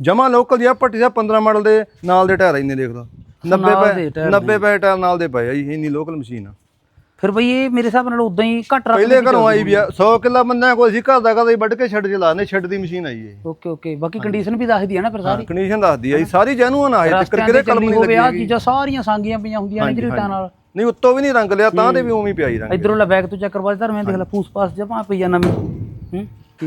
ਜਮਾ ਲੋਕਲ ਜਿਹਾ ਪੱਟੀ ਸਾਹਿਬ 15 ਮਾਡਲ ਦੇ ਨਾਲ ਦੇ ਟਾਇਰ ਇੰਨੇ ਦੇਖ ਲਓ 90 ਨਾਲ ਪੈ ਦੇ ਟਾਇਰ 90 ਪੈ ਟਾਇਰ ਨਾਲ ਦੇ ਪਏ ਆ ਜੀ ਇੰਨੀ ਲੋਕਲ ਮਸ਼ੀਨ ਆ। ਫਿਰ ਬਈ ਇਹ ਮੇਰੇ ਹਿਸਾਬ ਨਾਲ ਉਦਾਂ ਹੀ ਘੱਟ ਰੱਖ ਪਹਿਲੇ ਘਰੋਂ ਆਈ ਵੀ ਆ 100 ਕਿੱਲਾ ਬੰਦਿਆਂ ਕੋਲ ਸੀ ਘਰ ਦਾ ਕਦੇ ਵੱਢ ਕੇ ਛੱਡ ਚਲਾ ਨੇ ਛੱਡ ਦੀ ਮਸ਼ੀਨ ਆਈ ਇਹ। ਓਕੇ ਓਕੇ ਬਾਕੀ ਕੰਡੀਸ਼ਨ ਵੀ ਦੱਸਦੀ ਆ ਨਾ ਫਿਰ ਸਾਰੀ। ਕੰਡੀਸ਼ਨ ਦੱਸਦੀ ਆ ਜੀ ਸਾਰੀ ਜੈਨੂਨ ਆ ਇਹ ਚੱਕਰ ਕਿਤੇ ਤੇ ਕਲਮ ਨਹੀਂ ਹੋਵੇ ਲੱਗੀ ਆ। ਚੀਜ਼ਾਂ ਸਾਰੀਆਂ ਸਾਂਗੀਆਂ ਪਈਆਂ ਹੁੰਦੀਆਂ ਨੇ ਜਰੀਟਾਂ ਨਾਲ। ਨਹੀਂ ਉੱਤੋਂ ਵੀ ਨਹੀਂ ਰੰਗ ਲਿਆ ਤਾਂ ਦੇ ਵੀ ਉਵੇਂ ਹੀ ਪਿਆ ਜੀ ਰੰਗ। ਇਧਰੋਂ ਲੈ ਬੈਗ ਤੋਂ ਚੈੱਕ ਕਰਵਾ ਧਰ ਮੈਂ ਦੇਖ ਲੈ ਫੂਸ ਪਾਸ ਜਮਾ ਪਈ ਆ ਨਵੀਂ। ਹੂੰ?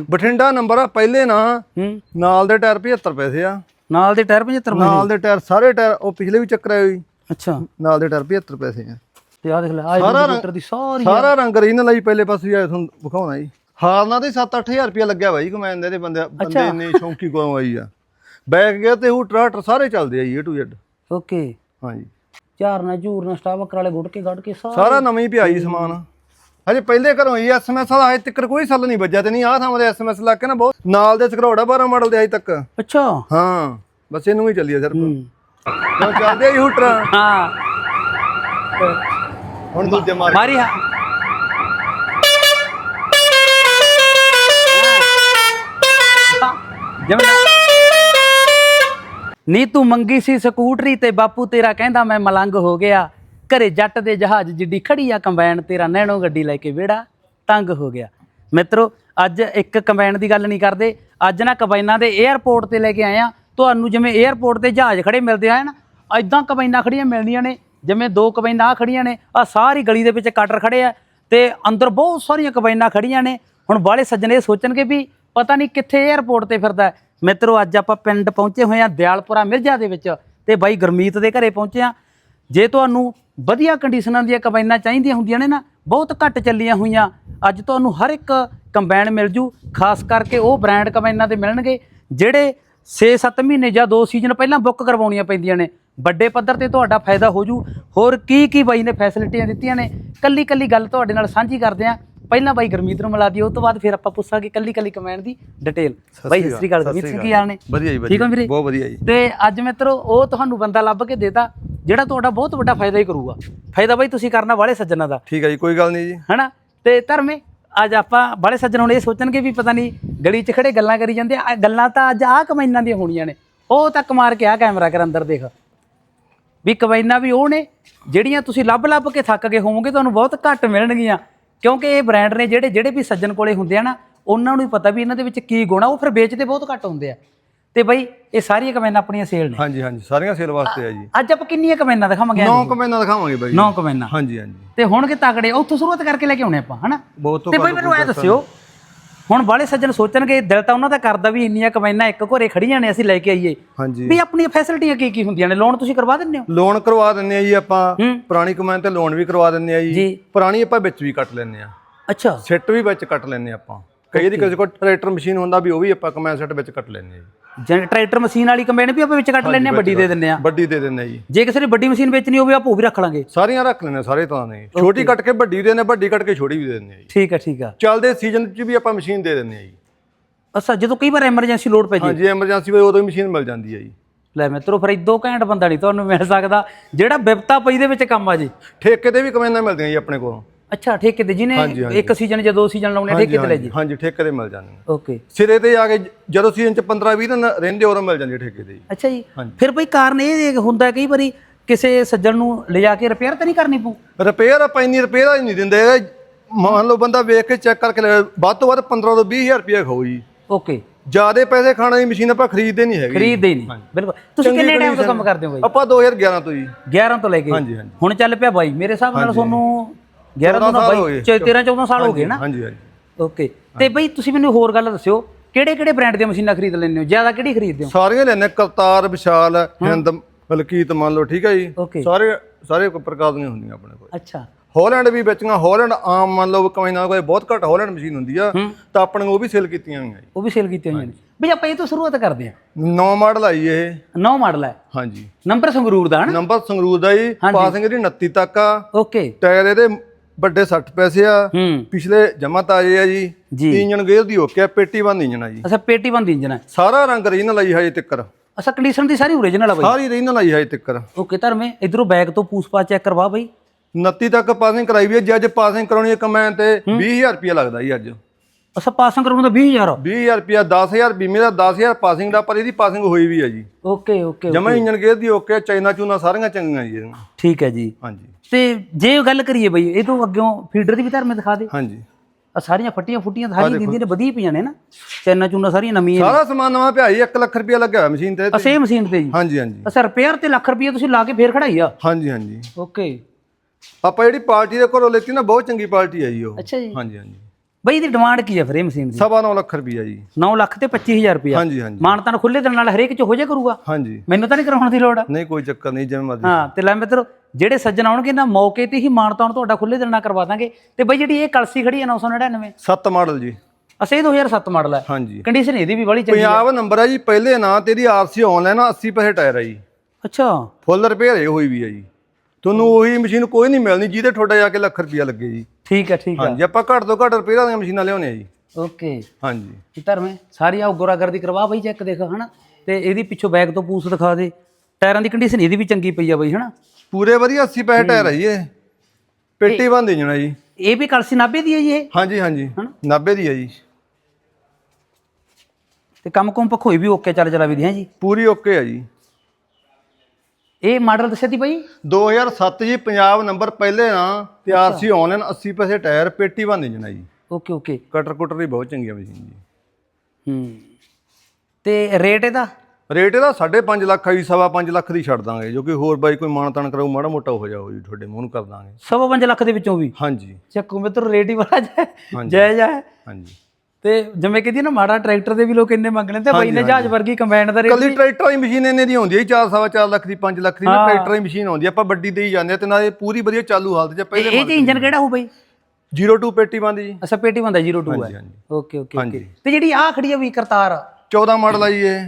ਬਠਿੰਡਾ ਨੰਬਰ ਆ ਪਹਿਲੇ ਨਾ। ਹੂੰ। ਨਾਲ ਦੇ ਟਾਇਰ 75 ਪੈਸੇ ਆ। ਨਾਲ ਦੇ ਟਾਇਰ 75 ਰੁਪਏ ਨਾਲ ਦੇ ਟਾਇਰ ਸਾਰੇ ਟਾਇਰ ਉਹ ਪਿਛਲੇ ਵੀ ਚੱਕਰ ਆਏ ਹੋਈ ਅੱਛਾ। ਨਾਲ ਦੇ ਟਾਇਰ 75 ਪੈਸੇ ਆ। ਤੇ ਆ ਦੇਖ ਲੈ ਆ ਕੰਪਿਊਟਰ ਦੀ ਸਾਰੀ ਸਾਰਾ ਰੰਗ ਰੀਨਲ ਆਈ ਪਹਿਲੇ ਪਾਸੇ ਆ ਤੁਹਾਨੂੰ ਵਿਖਾਉਣਾ ਜੀ। ਹਾਰਨਾ ਦੇ 7-8000 ਰੁਪਇਆ ਲੱਗਿਆ ਬਾਈ ਕਮੈਨ ਦੇ ਬੰਦੇ ਬੰਦੇ ਇੰਨੇ ਸ਼ੌਂਕੀ ਕੋਲੋਂ ਆਈ ਆ। ਬੈਕ ਗਿਆ ਤੇ ਉਹ ਟਰੈਕਟਰ ਸਾਰੇ ਚੱਲਦੇ ਆ ਜੀ A to Z ਓਕੇ। ਹਾਂਜੀ। ਝਾਰਨਾ ਝੂਰਨਾ ਸਟਾਵਕ ਵਾਲੇ ਗੁੱਟ ਕੇ ਗੱਡ ਕੇ ਸਾਰਾ। ਸਾਰਾ ਨਵਾਂ ਹੀ ਪਿਆ ਜੀ ਸਮਾਨ। ਹਜੇ ਪਹਿਲੇ ਘਰੋਂ ਹੀ ਐਸਐਮਐਸ ਦਾ ਹਜੇ ਤੱਕ ਕੋਈ ਸੱਲ ਨਹੀਂ ਵੱਜਿਆ ਤੇ ਨਹੀਂ ਆਹ ਥਾਂ ਦੇ ਐਸਐਮਐਸ ਲੱਗ ਕੇ ਨਾ ਬਹੁਤ। ਨਾਲ ਦੇ ਸਕਰੋੜਾ 12 ਮਾਡਲ ਦੇ ਅਜੇ ਤੱਕ। ਅੱਛਾ। ਹਾਂ ਬਸ ਇਹਨੂੰ ਹੀ ਚੱਲੀਏ ਸਿਰਫ। ਹੂੰ। ਹੁਣ ਚੱਲਦੇ ਆ ਹੂਟਰ। ਹਾਂ। ਹੁਣ ਦੂਜੇ ਮਾਰ ਮਾਰੀ ਹਾਂ। ਨੀ ਤੂੰ ਮੰਗੀ ਸੀ ਸਕੂਟਰੀ ਤੇ ਬਾਪੂ ਤੇਰਾ ਕਹਿੰਦਾ ਮੈਂ ਮਲੰਗ ਹੋ ਗਿਆ। ਘਰੇ ਜੱਟ ਦੇ ਜਹਾਜ਼ ਜਿੱਡੀ ਖੜੀ ਆ ਕੰਬੈਨ ਤੇਰਾ ਨੈਣੋ ਗੱਡੀ ਲੈ ਕੇ ਵਿਹੜਾ, ਤੰਗ ਹੋ ਗਿਆ। ਮਿੱਤਰੋ, ਅੱਜ ਇੱਕ ਕੰਬੈਨ ਦੀ ਗੱਲ ਨਹੀਂ ਕਰਦੇ। ਅੱਜ ਨਾ ਕੰਬਾਈਨਾਂ ਦੇ 에ਅਰਪੋਰਟ ਤੇ ਲੈ ਕੇ ਆਏ ਆ। ਤੁਹਾਨੂੰ ਜਿਵੇਂ 에ਅਰਪੋਰਟ ਤੇ ਜਹਾਜ਼ ਖੜੇ ਮਿਲਦੇ ਆ ਨਾ ਐਦਾਂ ਕੰਬਾਈਨਾਂ ਖੜੀਆਂ ਮਿਲਦੀਆਂ ਨੇ। ਜਿਵੇਂ ਦੋ ਕੰਬਾਈਨਾਂ ਖੜੀਆਂ ਨੇ ਆ ਸਾਰੀ ਗਲੀ ਦੇ ਵਿੱਚ ਕਟਰ ਖੜੇ ਆ ਤੇ ਅੰਦਰ ਬਹੁਤ ਸਾਰੀਆਂ ਕੰਬਾਈਨਾਂ ਖੜੀਆਂ ਨੇ। ਹੁਣ ਬਾਲੇ ਸੱਜਣੇ ਸੋਚਣਗੇ ਵੀ ਪਤਾ ਨਹੀਂ ਕਿੱਥੇ 에ਅਰਪੋਰਟ ਤੇ ਫਿਰਦਾ ਮਿੱਤਰੋ, ਅੱਜ ਆਪਾਂ ਪਿੰਡ ਪਹੁੰਚੇ ਹੋਏ ਆ ਦਿਆਲਪੁਰਾ ਮਿਰਜ਼ਾ ਦੇ ਵਿੱਚ ਤੇ ਬਾਈ ਗੁਰਮੀਤ ਦੇ ਘਰੇ ਪਹੁੰਚੇ ਆ। ਜੇ ਤੁਹਾਨੂੰ ਵਧੀਆ ਕੰਡੀਸ਼ਨਾਂ ਦੀਆਂ ਕੰਬਾਈਨਾਂ ਚਾਹੀਦੀਆਂ ਹੁੰਦੀਆਂ ਨੇ ਨਾ, ਬਹੁਤ ਘੱਟ ਚੱਲੀਆਂ ਹੋਈਆਂ। ਅੱਜ ਤੁਹਾਨੂੰ ਹਰ ਇੱਕ ਕੰਬਾਈਨ ਮਿਲ ਜੂ, ਖਾਸ ਕਰਕੇ ਉਹ ਬ੍ਰਾਂਡ ਕੰਬਾਈਨਾਂ ਦੇ ਮਿਲਣਗੇ, ਜਿਹੜੇ 6-7 ਮਹੀਨੇ ਜਾਂ 2 ਸੀਜ਼ਨ ਪਹਿਲਾਂ ਬੁੱਕ ਕਰਵਾਉਣੀਆਂ ਪੈਂਦੀਆਂ ਨੇ। ਵੱਡੇ ਪੱਧਰ ਤੇ ਤੁਹਾਡਾ ਫਾਇਦਾ ਹੋ ਜੂ। ਹੋਰ ਕੀ ਕੀ ਬਾਈ ਨੇ ਫੈਸਿਲਿਟੀਆਂ ਦਿੱਤੀਆਂ ਨੇ? ਕੱਲੀ ਕੱਲੀ ਗੱਲ ਤੁਹਾਡੇ ਨਾਲ ਸਾਂਝੀ ਕਰਦੇ ਆ। ਪਹਿਲਾਂ ਬਾਈ ਗੁਰਮੀਤ ਨੂੰ ਮਿਲਾ ਦਿਓ ਉਸ ਤੋਂ ਬਾਅਦ ਫਿਰ ਆਪਾਂ ਪੁੱਛਾਂਗੇ ਕੱਲੀ ਕੱਲੀ ਕਮੈਂਟ ਦੀ ਡਿਟੇਲ ਬਾਈ ਸਤਿ ਸ੍ਰੀ ਅਕਾਲ ਗੁਰਮੀਤ ਸਿੰਘ ਕੀ ਹਾਲ ਨੇ? ਵਧੀਆ ਜੀ ਠੀਕ ਹੋ ਵਧੀਆ ਵੀਰੇ? ਬਹੁਤ ਵਧੀਆ ਜੀ। ਤੇ ਅੱਜ ਮਿੱਤਰੋ ਉਹ ਤੁਹਾਨੂੰ ਬੰਦਾ ਲੱਭ ਕੇ ਦੇਤਾ ਜਿਹੜਾ ਤੁਹਾਡਾ ਬਹੁਤ ਵੱਡਾ ਫਾਇਦਾ ਹੀ ਕਰੂਗਾ। ਫਾਇਦਾ ਬਾਈ ਤੁਸੀਂ ਕਰਨਾ ਵਾਲੇ ਸੱਜਣਾ ਦਾ। ਠੀਕ ਹੈ ਜੀ ਕੋਈ ਗੱਲ ਨਹੀਂ ਜੀ। ਹਨਾ? ਤੇ ਧਰਮੇ ਅੱਜ ਆਪਾਂ ਬਾਲੇ ਸੱਜਣ ਹੁਣ ਇਹ ਸੋਚਣਗੇ ਵੀ ਪਤਾ ਨਹੀਂ ਗਲੀ 'ਚ ਖੜੇ ਗੱਲਾਂ ਕਰੀ ਜਾਂਦੇ ਆ ਗੱਲਾਂ ਤਾਂ ਅੱਜ ਆਹ ਕਮਾਈਨਾਂ ਦੀਆਂ ਹੋਣੀਆਂ ਨੇ। ਉਹ ਤੱਕ ਮਾਰ ਕੇ ਆ ਕੈਮਰਾ ਕਰ ਅੰਦਰ ਦੇਖ। ਵੀ ਕਮਾਈਨਾਂ ਵੀ ਉਹ ਨੇ ਜਿਹੜੀਆਂ ਤੁਸੀਂ ਲੱਭ ਲੱਭ ਕੇ ਥੱਕ ਗਏ ਹੋਵੋਗੇ ਤੁਹਾਨੂੰ ਬਹੁਤ ਘੱਟ ਮਿਲਣਗੀਆਂ। ਕਿਉਂਕਿ ਇਹ ਬ੍ਰਾਂਡ ਨੇ ਜਿਹੜੇ ਜਿਹੜੇ ਵੀ ਸੱਜਣ ਕੋਲੇ ਹੁੰਦੇ ਆ ਨਾ ਉਹਨਾਂ ਨੂੰ ਹੀ ਪਤਾ ਵੀ ਇਹਨਾਂ ਦੇ ਵਿੱਚ ਕੀ ਗੁਣ ਆ ਉਹ ਫਿਰ ਵੇਚਦੇ ਬਹੁਤ ਘੱਟ ਹੁੰਦੇ ਆ। ਤੇ ਬਈ ਇਹ ਸਾਰੀਆਂ ਕਮਾਈਨਾਂ ਆਪਣੀਆਂ ਸੇਲ ਨੇ। ਹਾਂਜੀ ਹਾਂਜੀ ਸਾਰੀਆਂ ਸੇਲ ਵਾਸਤੇ ਆ ਜੀ। ਅੱਜ ਆਪਾਂ ਕਿੰਨੀਆਂ ਕਮਾਈਨਾਂ ਦਿਖਾਵਾਂਗੇ ਨੌ ਕਮੈਨਾਂ ਦਿਖਾਵਾਂਗੇ ਬਾਈ ਨੌ ਕਮਾਈਨਾਂ ਹਾਂਜੀ ਹਾਂਜੀ। ਤੇ ਹੋਣਗੇ ਤਕੜੇ ਉੱਥੋਂ ਸ਼ੁਰੂਆਤ ਕਰਕੇ ਲੈ ਕੇ ਆਉਣੇ ਆਪਾਂ ਹਨਾ? ਤੇ ਬਈ ਮੈਨੂੰ ਐ ਦੱਸਿਓ ਹੁਣ ਬਾਲੇ ਸੱਜਣ ਸੋਚਣਗੇ ਦਿਲ ਤਾਂ ਉਹਨਾਂ ਦਾ ਕਰਦਾ ਵੀ ਇੰਨੀਆਂ ਕਮਾਈਆਂ ਇੱਕ ਘੋਰੇ ਖੜੀਆਂ ਨੇ ਅਸੀਂ ਲੈ ਕੇ ਆਈਏ। ਹਾਂਜੀ। ਵੀ ਆਪਣੀਆਂ ਫੈਸਿਲਿਟੀਆਂ ਕੀ ਕੀ ਹੁੰਦੀਆਂ ਨੇ? ਲੋਨ ਤੁਸੀਂ ਕਰਵਾ ਦਿੰਦੇ ਹੋ? ਲੋਨ ਕਰਵਾ ਦਿੰਨੇ ਆ ਜੀ ਆਪਾਂ। ਪੁਰਾਣੀ ਕਮਾਨ ਤੇ ਲੋਨ ਵੀ ਕਰਵਾ ਦਿੰਨੇ ਆ ਜੀ। ਪੁਰਾਣੀ ਆਪਾਂ ਵਿੱਚ ਵੀ ਕੱਟ ਲੈਂਦੇ ਆ। ਅੱਛਾ। ਸਿੱਟ ਵੀ ਵਿੱਚ ਕੱਟ ਲੈਂਦੇ ਆਪਾਂ। ਕਈ ਦੀ ਕਿਸੇ ਕੋਲ ਟਰੈਕਟਰ ਮਸ਼ੀਨ ਹੁੰਦਾ ਵੀ ਉਹ ਵੀ ਆਪਾਂ ਕਮਾਨ ਸੈੱਟ ਵਿੱਚ ਕੱਟ ਲੈਂਦੇ ਆ ਜੀ। ਟਰੈਕਟਰ ਮਸ਼ੀਨ ਵਾਲੀ ਕੰਬਾਈਨ ਵੀ ਆਪਾਂ ਵਿੱਚ ਕੱਟ ਲੈਂਦੇ ਆ ਵੱਡੀ ਦੇ ਦਿੰਦੇ ਆ ਵੱਡੀ ਦੇ ਆ ਜੀ। ਜੇ ਕਿਸੇ ਨੇ ਵੱਡੀ ਮਸ਼ੀਨ ਵੇਚਣੀ ਹੋਵੇ ਆਪਾਂ ਉਹ ਵੀ ਰੱਖ ਲਾਂਗੇ। ਸਾਰੀਆਂ ਰੱਖ ਆ, ਸਾਰੇ ਤਰ੍ਹਾਂ ਦੇ। ਛੋਟੀ ਕੱਟ ਕੇ ਵੱਡੀ ਦੇ ਆ, ਵੱਡੀ ਕੱਟ ਕੇ ਛੋਟੀ ਵੀ ਦੇ ਦਿੰਦੇ ਆ ਜੀ। ਠੀਕ ਆ ਠੀਕ ਆ ਚੱਲਦੇ ਸੀਜ਼ਨ 'ਚ ਵੀ ਆਪਾਂ ਮਸ਼ੀਨ ਦੇ ਦਿੰਦੇ ਆ ਜੀ। ਅੱਛਾ ਜਦੋਂ ਕਈ ਵਾਰ ਐਮਰਜੈਂਸੀ ਲੋਡ ਪੈ ਜੇ ਹਾਂਜੀ ਐਮਰਜੈਂਸੀ ਵੇ ਉਦੋਂ ਹੀ ਮਸ਼ੀਨ ਮਿਲ ਜਾਂਦੀ ਹੈ ਜੀ। ਲੈ ਮਿੱਤਰੋ ਫਿਰ ਇਦੋਂ ਘੈਂਟ ਬੰਦਾ ਨਹੀਂ ਤੁਹਾਨੂੰ ਮਿਲ ਸਕਦਾ। ਜਿਹੜਾ ਬਿਪਤਾ ਪਈ ਦੇ ਵਿੱਚ ਕੰਮ ਆ ਜੀ। ਠੇਕੇ ਤੇ ਵੀ ਕਮਾਨਾਂ ਮਿਲਦੀਆਂ ਜੀ ਆਪਣੇ ਕੋਲੋਂ। ਅੱਛਾ ਠੇਕੇ ਤੇ ਜਿਹਨੇ ਇੱਕ ਸੀਜ਼ਨ ਜਾਂ ਦੋ ਸੀਜ਼ਨ ਲਾਉਣੇ ਆ, ਠੇਕੇ ਤੇ ਲੈ ਜੀ? ਹਾਂਜੀ ਠੇਕੇ ਤੇ ਮਿਲ ਜਾਂਦੇ ਨੇ। ਓਕੇ। ਸਿਰੇ ਤੇ ਆ ਕੇ ਜਦੋਂ ਸੀਜ਼ਨ 'ਚ 15 20 ਦਿਨ ਰਹਿੰਦੇ ਉਦੋਂ ਮਿਲ ਜਾਂਦੀ ਹੈ ਠੇਕੇ ਤੇ ਜੀ। ਅੱਛਾ ਜੀ। ਫਿਰ ਬਈ ਕਾਰਨ ਇਹ ਹੁੰਦਾ ਕਈ ਵਾਰੀ ਕਿਸੇ ਸੱਜਣ ਨੂੰ ਲਿਜਾ ਕੇ ਰਿਪੇਅਰ ਤਾਂ ਨਹੀਂ ਕਰਨੀ ਪਊ? ਰਿਪੇਅਰ ਆਪਾਂ ਇੰਨੀ ਰਿਪੇਅਰ ਹੀ ਨਹੀਂ ਦਿੰਦੇ। ਮੰਨ ਲਓ ਬੰਦਾ ਵੇਖ ਕੇ ਚੈੱਕ ਕਰਕੇ ਲੈ ਵੱਧ ਤੋਂ ਵੱਧ 15 ਤੋਂ 20000 ਰੁਪਏ ਖਾਓ ਜੀ। ਓਕੇ। ਜਿਆਦੇ ਪੈਸੇ ਖਾਣ ਦੀ ਮਸ਼ੀਨ ਆਪਾਂ ਖਰੀਦਦੇ ਨਹੀਂ ਹੈਗੇ ਖਰੀਦਦੇ ਹੀ ਨਹੀਂ ਬਿਲਕੁਲ। ਤੁਸੀਂ ਚੰਗੀ ਕਿੰਨੇ ਟਾਈਮ ਤੋਂ ਕੰਮ ਕਰਦੇ ਹੋ ਬਾਈ? ਆਪਾਂ 2011 ਤੋਂ ਜੀ। 11 ਤੋਂ ਲੈ ਕੇ। ਹਾਂਜੀ ਹਾਂਜੀ। ਹੁਣ ਚੱਲ ਪਿਆ ਬਾਈ। ਮੇਰੇ ਹਿਸਾਬ ਨਾਲ ਤੁਹਾਨੂੰ 11 ਤੋਂ ਨਾ ਸਾਲ ਹੋ ਬਾਈ ਗਏ। 13 14 ਸਾਲ ਹੋ ਗਏ ਨਾ? ਹਾਂਜੀ ਹਾਂਜੀ। ਓਕੇ। ਤੇ ਬਈ ਤੁਸੀਂ ਮੈਨੂੰ ਹੋਰ ਗੱਲ ਦੱਸਿਓ ਕਿਹੜੇ ਕਿਹੜੇ ਬ੍ਰਾਂਡ ਦੀਆਂ ਮਸ਼ੀਨਾਂ ਖਰੀਦ ਲੈਂਦੇ ਹੋ? ਜ਼ਿਆਦਾ ਕਿਹੜੀ ਖਰੀਦਦੇ ਹੋ? ਸਾਰੀਆਂ ਲੈਣੇ ਕਰਤਾਰ ਵਿਸ਼ਾਲ ਹਿੰਦ ਮਲਕੀਤ ਮੰਨ ਲਓ ਠੀਕ ਹੈ ਜੀ? ਓਕੇ। ਸਾਰੇ ਸਾਰੇ ਪ੍ਰਕਾਰ ਦੀਆਂ ਹੁੰਦੀਆਂ ਆਪਣੇ ਕੋਲ। ਅੱਛਾ। ਹਾਲੈਂਡ ਵੀ ਵੇਚੀਆਂ ਹਾਲੈਂਡ ਆਮ ਮੰਨ ਲਓ ਕਮਾਈਨਾਂ ਕੋਲ ਬਹੁਤ ਘੱਟ ਹਾਲੈਂਡ ਮਸ਼ੀਨ ਹੁੰਦੀ ਆ ਤਾਂ ਆਪਣੇ ਕੋਲ ਉਹ ਵੀ ਸੇਲ ਕੀਤੀਆਂ ਹੋਈਆਂ ਜੀ। ਉਹ ਵੀ ਸੇਲ ਕੀਤੀਆਂ ਹੋਈਆਂ ਨੇ। ਬਈ ਆਪਾਂ ਇਹ ਤੋਂ ਸ਼ੁਰੂਆਤ ਕਰਦੇ ਹਾਂ। ਨੌ ਮਾਡਲ ਆਈ ਇਹ। ਨੌ ਮਾਡਲ ਹੈ ਹਾਂਜੀ। ਨੰਬਰ ਸੰਗਰੂਰ ਦਾ ਹਨਾ? ਨੰਬਰ ਸੰਗਰੂਰ ਦਾ ਜੀ ਪਾਸਿੰਗ ਦੀ 29 ਤੱਕ ਆ। ਓਕੇ। ਟਾਇਰ ਇਹਦੇ ਵੱਡੇ 60 ਪੈਸੇ ਆ ਹੂੰ। ਪਿਛਲੇ ਜਮਾ ਤਾਜ਼ੇ ਆ ਜੀ ਜੀ। ਇੰਜਨ ਗੇਅਰ ਦੀ ਓਕੇ ਆ ਪੇਟੀ ਬੰਦ ਇੰਜਨ ਆ ਜੀ। ਅੱਛਾ ਪੇਟੀ ਬੰਦ ਇੰਜਨ ਹੈ ਸਾਰਾ ਰੰਗ ਰੀਜਨਲ ਆਈ ਹਜੇ ਤੱਕਰ। ਅੱਛਾ ਕੰਡੀਸ਼ਨ ਦੀ ਸਾਰੀ ਓਰੀਜਨਲ ਆ ਬਈ? ਸਾਰੀ ਰੀਜਨਲ ਆਈ ਹਜੇ ਤੱਕਰ। ਓਕੇ ਧਰਮੇ ਇਧਰੋਂ ਬੈਗ ਤੋਂ ਪੂਛ-ਪਾ ਚੈੱਕ ਕਰਵਾ ਬਈ। 29 ਤੱਕ ਪਾਸਿੰਗ ਕਰਾਈ ਵੀ ਹੈ ਜੇ ਅੱਜ ਪਾਸਿੰਗ ਕਰਾਉਣੀ ਹੈ ਕਮੈਨ ਤੇ 20000 ਰੁਪਏ ਲੱਗਦਾ ਜੀ ਅੱਜ। ਅਸਾਂ ਪਾਸਿੰਗ ਕਰਾਉਣ ਦਾ 20000 20000 ਰੁਪਿਆ 10000 ਬੀਮੇ ਦਾ 10000 ਪਾਸਿੰਗ ਦਾ ਪਰ ਇਹਦੀ ਪਾਸਿੰਗ ਹੋਈ ਵੀ ਆ ਜੀ। ਓਕੇ ਓਕੇ ਜਮਾ ਇੰਜਨ ਗੇਅਰ ਦੀ ਓਕੇ ਚਾਈਨਾ ਚੂਨਾ ਸਾਰੀਆਂ ਚੰਗੀਆਂ ਜੀ। ਠੀਕ ਹੈ ਜੀ। ਹਾਂਜੀ। ਤੇ ਜੇ ਉਹ ਗੱਲ ਕਰੀਏ ਬਈ ਇਹ ਤੋਂ ਅੱਗਿਓਂ ਫੀਡਰ ਦੀ ਵੀ ਧਰਮੇ ਦਿਖਾ ਦੇ। ਹਾਂਜੀ। ਆ ਸਾਰੀਆਂ ਫੱਟੀਆਂ ਫੁੱਟੀਆਂ ਸਾਰੀਆਂ ਦਿੰਦੀਆਂ ਨੇ ਵਧੀਆ ਪਈਆਂ ਨੇ ਨਾ। ਚੈਨਾ ਚੂਨਾ ਸਾਰੀਆਂ ਨਵੀਆਂ ਸਾਰਾ ਸਮਾਨ ਨਵਾਂ ਪਿਆ ਜੀ 1 ਲੱਖ ਰੁਪਿਆ ਲੱਗਿਆ ਹੋਇਆ ਮਸ਼ੀਨ ਤੇ। ਅਸੇ ਮਸ਼ੀਨ ਤੇ ਜੀ। ਹਾਂਜੀ ਹਾਂਜੀ। ਅਸਾ ਰਿਪੇਅਰ ਤੇ ਲੱਖ ਰੁਪਏ ਤੁਸੀਂ ਲਾ ਕੇ ਫੇਰ ਖੜਾਈ ਆ? ਹਾਂਜੀ ਹਾਂਜੀ। ਓਕੇ ਆਪਾਂ ਜਿਹੜੀ ਪਾਰਟੀ ਦੇ ਘਰੋਂ ਲੈਤੀ ਨਾ ਬਹੁਤ ਚੰਗੀ ਪਾਰਟੀ ਹੈ ਜੀ ਉਹ। ਅੱਛਾ ਜੀ। ਹਾਂਜੀ ਹਾਂਜੀ। ਬਈ ਇਹਦੀ ਡਿਮਾਂਡ ਕੀ ਹੈ ਫਿਰ ਇਹ ਮਸ਼ੀਨ ਦੀ? ਸਵਾ ਨੌ ਲੱਖ ਰੁਪਿਆ ਜੀ। 9 ਲੱਖ ਤੇ 25000 ਰੁਪਏ ਹਾਂਜੀ ਹਾਂਜੀ। ਮਾਨਤਾਨ ਖੁੱਲੇ ਦਿਨ ਨਾਲ ਹਰੇਕ ਚ ਹੋ ਜਾ ਕਰੂਗਾ। ਹਾਂਜੀ। ਮੈਨੂੰ ਤਾਂ ਨਹੀਂ ਕਰਾਉਣ ਦੀ ਲੋੜ। ਨਹੀਂ ਕੋਈ ਚੱਕਰ ਨਹੀਂ ਜਿਵੇਂ ਮਰਜ਼ੀ। ਹਾਂ ਤੇ ਲੈ ਮਿੱਤਰੋ ਜਿਹੜੇ ਸੱਜਣ ਆਉਣਗੇ ਨਾ ਮੌਕੇ ਤੇ ਹੀ ਮਾਨਤਾਨ ਤੁਹਾਡਾ ਖੁੱਲੇ ਦਿਨ ਨਾਲ ਕਰਵਾ ਦਾਂਗੇ। ਤੇ ਬਈ ਜਿਹੜੀ ਇਹ ਕਲਸੀ ਖੜੀ ਹੈ 999 ਸੱਤ ਮਾਡਲ ਜੀ। ਅਸੇ 2007 ਮਾਡਲ ਹੈ ਹਾਂਜੀ। ਕੰਡੀਸ਼ਨ ਇਹਦੀ ਵੀ ਬੜੀ ਚੰਗੀ ਪੰਜਾਬ ਨੰਬਰ ਹੈ ਜੀ ਪਹਿਲੇ ਨਾਂ ਤੇ ਇਹਦੀ ਆਰਸੀ ਆਨਲਾਈਨ 80 ਪੈਸੇ ਟਾਇਰ ਹੈ ਜੀ। ਅੱਛਾ। ਫੁੱਲ ਰਿਪੇਅਰ ਹੋਈ ਵੀ ਹੈ ਜੀ। ਤੁਹਾਨੂੰ ਉਹੀ ਮਸ਼ੀਨ ਕੋਈ ਨਹੀਂ ਮਿਲਣੀ ਜਿਹਦੇ ਤੁਹਾਡਾ ਜਾ ਕੇ ਲੱਖ ਰੁਪਿਆ ਲੱਗੇ ਜੀ। ਠੀਕ ਹੈ ਠੀਕ ਹੈ ਹਾਂਜੀ ਆਪਾਂ ਘੱਟ ਤੋਂ ਘੱਟ ਰਿਪੇਅਰਾਂ ਦੀਆਂ ਮਸ਼ੀਨਾਂ ਲਿਆਉਣੇ ਆ ਜੀ। ਓਕੇ। ਹਾਂਜੀ। ਇਹ ਧਰਮੇ ਸਾਰੀ ਆ ਗੋਰਾਗਰਦੀ ਕਰਵਾ ਬਈ ਚੈੱਕ ਦੇਖ ਹਨਾ? ਤੇ ਇਹਦੀ ਪਿੱਛੋਂ ਬੈਗ ਤੋਂ ਪੂਸ ਦਿਖਾ ਦੇ। ਟਾਇਰਾਂ ਦੀ ਕੰਡੀਸ਼ਨ ਇਹਦੀ ਵੀ ਚੰਗੀ ਪਈ ਆ ਬਈ ਹਨਾ? ਪੂਰੇ ਵਧੀਆ 80 ਪੈਸੇ ਟਾਇਰ ਹੈ ਜੀ ਇਹ। ਪੇਟੀ ਬੰਦ ਇੰਜਣ ਹੈ ਜੀ। ਇਹ ਵੀ ਕਲਸੀ ਨਾਭੇ ਦੀ ਹੈ ਜੀ ਇਹ? ਹਾਂਜੀ ਹਾਂਜੀ। 90 ਦੀ ਹੈ ਜੀ। ਤੇ ਕੰਮ ਕੁੰਮ ਪਖੋਈ ਵੀ ਓਕੇ ਚੱਲ ਚਲਾ ਵੀ ਦੀ ਹੈ ਜੀ। ਪੂਰੀ ਓਕੇ ਹੈ ਜੀ। ਇਹ ਮਾਡਲ ਦੱਸਿਆ ਤੀ ਬਈ 2007 ਜੀ ਪੰਜਾਬ ਨੰਬਰ ਪਹਿਲੇ ਨਾਂ ਤੇ ਆਰਸੀ ਆਨਲਾਈਨ 80 ਪੈਸੇ ਟਾਇਰ ਪੇਟੀ ਬੰਦ ਜੀ। Okay okay. ਕਟਰ ਕੁਟਰ ਵੀ ਬਹੁਤ ਚੰਗੀ ਮਸ਼ੀਨ ਜੀ। ਹੂੰ। ਤੇ ਰੇਟ ਇਹਦਾ? ਰੇਟ ਇਹਦਾ 5.5 ਲੱਖ ਆ ਜੀ ਸਵਾ ਪੰਜ ਲੱਖ ਦੀ ਛੱਡ ਦਾਂਗੇ ਜੋ ਕਿ ਹੋਰ ਬਾਈ ਕੋਈ ਮਾਣ ਤਾਣ ਕਰਾਉ ਮਾੜਾ ਮੋਟਾ ਹੋ ਜਾਓ ਜੀ ਤੁਹਾਡੇ ਮੂੰਹ ਨੂੰ ਕਰ ਦਾਂਗੇ। ਸਵਾ ਪੰਜ ਲੱਖ ਦੇ ਵਿੱਚੋਂ ਵੀ? ਹਾਂਜੀ। ਚੱਕੂ ਮਿੱਤਰ ਰੇਟ ਹੀ ਬੜਾ। ਜਾਇਜ਼ ਹੈ ਹਾਂਜੀ। ਤੇ ਜਿਵੇਂ ਕਹਿੰਦੀ ਨਾ ਮਾੜਾ ਟਰੈਕਟਰ ਦੇ ਵੀ ਲੋਕ ਇੰਨੇ ਮੰਗਣੇ ਤੇ ਬਾਈ ਨੇ ਜਹਾਜ਼ ਵਰਗੀ ਕੰਬਾਈਨ ਦਾ ਰੇਟ ਕੱਲੀ ਟਰੈਕਟਰ ਦੀ ਮਸ਼ੀਨ ਇਹਨੇ ਦੀ ਹੁੰਦੀ ਹੈ ਜੀ 4 ਸਵਾ 4 ਲੱਖ ਦੀ 5 ਲੱਖ ਦੀ ਨਾ ਟਰੈਕਟਰ ਦੀ ਮਸ਼ੀਨ ਆਉਂਦੀ ਹੈ ਆਪਾਂ ਵੱਡੀ ਦੇ ਹੀ ਜਾਂਦੇ ਆ ਤੇ ਨਾਲੇ ਪੂਰੀ ਵਧੀਆ ਚਾਲੂ ਹਾਲਤ 'ਚ। ਪਹਿਲੇ ਇਹ ਚ ਇੰਜਨ ਕਿਹੜਾ ਹੋ ਬਈ? 02 ਪੇਟੀ ਬੰਦ ਜੀ। ਅੱਛਾ ਪੇਟੀ ਬੰਦਾ 02 ਹੈ ਹਾਂਜੀ ਹਾਂਜੀ। ਓਕੇ ਓਕੇ ਓਕੇ ਤੇ ਜਿਹੜੀ ਆ ਖੜੀ ਆ ਵੀ ਕਰਤਾਰ 14 ਮਾਡਲ ਆ ਜੀ ਇਹ।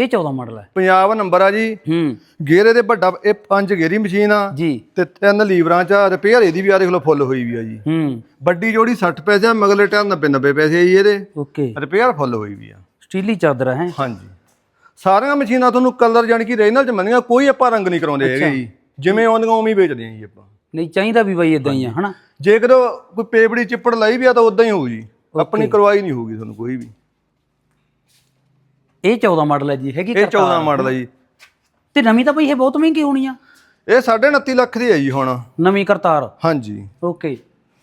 ਇਹ 14 ਮਾਡਲ ਹੈ। ਪੰਜਾਬ ਨੰਬਰ ਆ ਜੀ। ਹੂੰ। ਗੇਰੇ ਦੇ ਵੱਡਾ ਇਹ ਪੰਜ ਗੇਰੀ ਮਸ਼ੀਨ ਆ। ਜੀ। ਤੇ ਤਿੰਨ ਲੀਵਰਾਂ 'ਚ ਰਿਪੇਅਰ ਇਹਦੀ ਵੀ ਆ ਦੇਖ ਲਓ ਫੁੱਲ ਹੋਈ ਵੀ ਆ ਜੀ। ਹੂੰ। ਵੱਡੀ ਜੋੜੀ 60 ਪੈਸੇ ਆ ਮਗਲੇ ਟਾਇਰ 90 90 ਪੈਸੇ ਆ ਜੀ ਇਹਦੇ। ਓਕੇ। ਰਿਪੇਅਰ ਫੁੱਲ ਹੋਈ ਵੀ ਆ। ਸਟੀਲੀ ਚਾਦਰ ਹੈ? ਹਾਂਜੀ। ਸਾਰੀਆਂ ਮਸ਼ੀਨਾਂ ਤੁਹਾਨੂੰ ਕਲਰ ਜਾਣੀ ਕਿ ਰੇਨਲ ਚ ਮੰਨੀਆਂ ਕੋਈ ਆਪਾਂ ਰੰਗ ਨਹੀਂ ਕਰਾਉਂਦੇ ਹੈਗੇ ਜੀ। ਜਿਵੇਂ ਆਉਂਦੀਆਂ ਉਵੇਂ ਹੀ ਵੇਚਦੇ ਆਂ ਜੀ ਆਪਾਂ। ਨਹੀਂ ਚਾਹੀਦਾ ਵੀ ਬਈ ਇਦਾਂ ਹੀ ਆ ਹਨਾ? ਜੇ ਕਦੋਂ ਕੋਈ ਪੇਪੜੀ ਚਿੱਪੜ ਲਈ ਵੀ ਆ ਤਾਂ ਉਦਾਂ ਹੀ ਹੋਊ ਜੀ। ਆਪਣੀ ਕਰਵਾਈ ਨਹੀਂ ਹੋਊਗੀ ਤੁਹਾਨੂੰ ਕੋਈ ਵੀ। ਇਹ 14 ਮਾਡਲ ਹੈ ਜੀ ਹੈਗੀ ਇਹ 14 ਮਾਡਲ ਹੈ ਜੀ। ਤੇ ਨਵੀਂ ਤਾਂ ਬਈ ਇਹ ਬਹੁਤ ਮਹਿੰਗੀ ਹੋਣੀ ਆ। ਇਹ 29.5 ਲੱਖ ਦੀ ਹੈ ਜੀ ਹੁਣ। ਨਵੀਂ ਕਰਤਾਰ। ਹਾਂਜੀ। ਓਕੇ।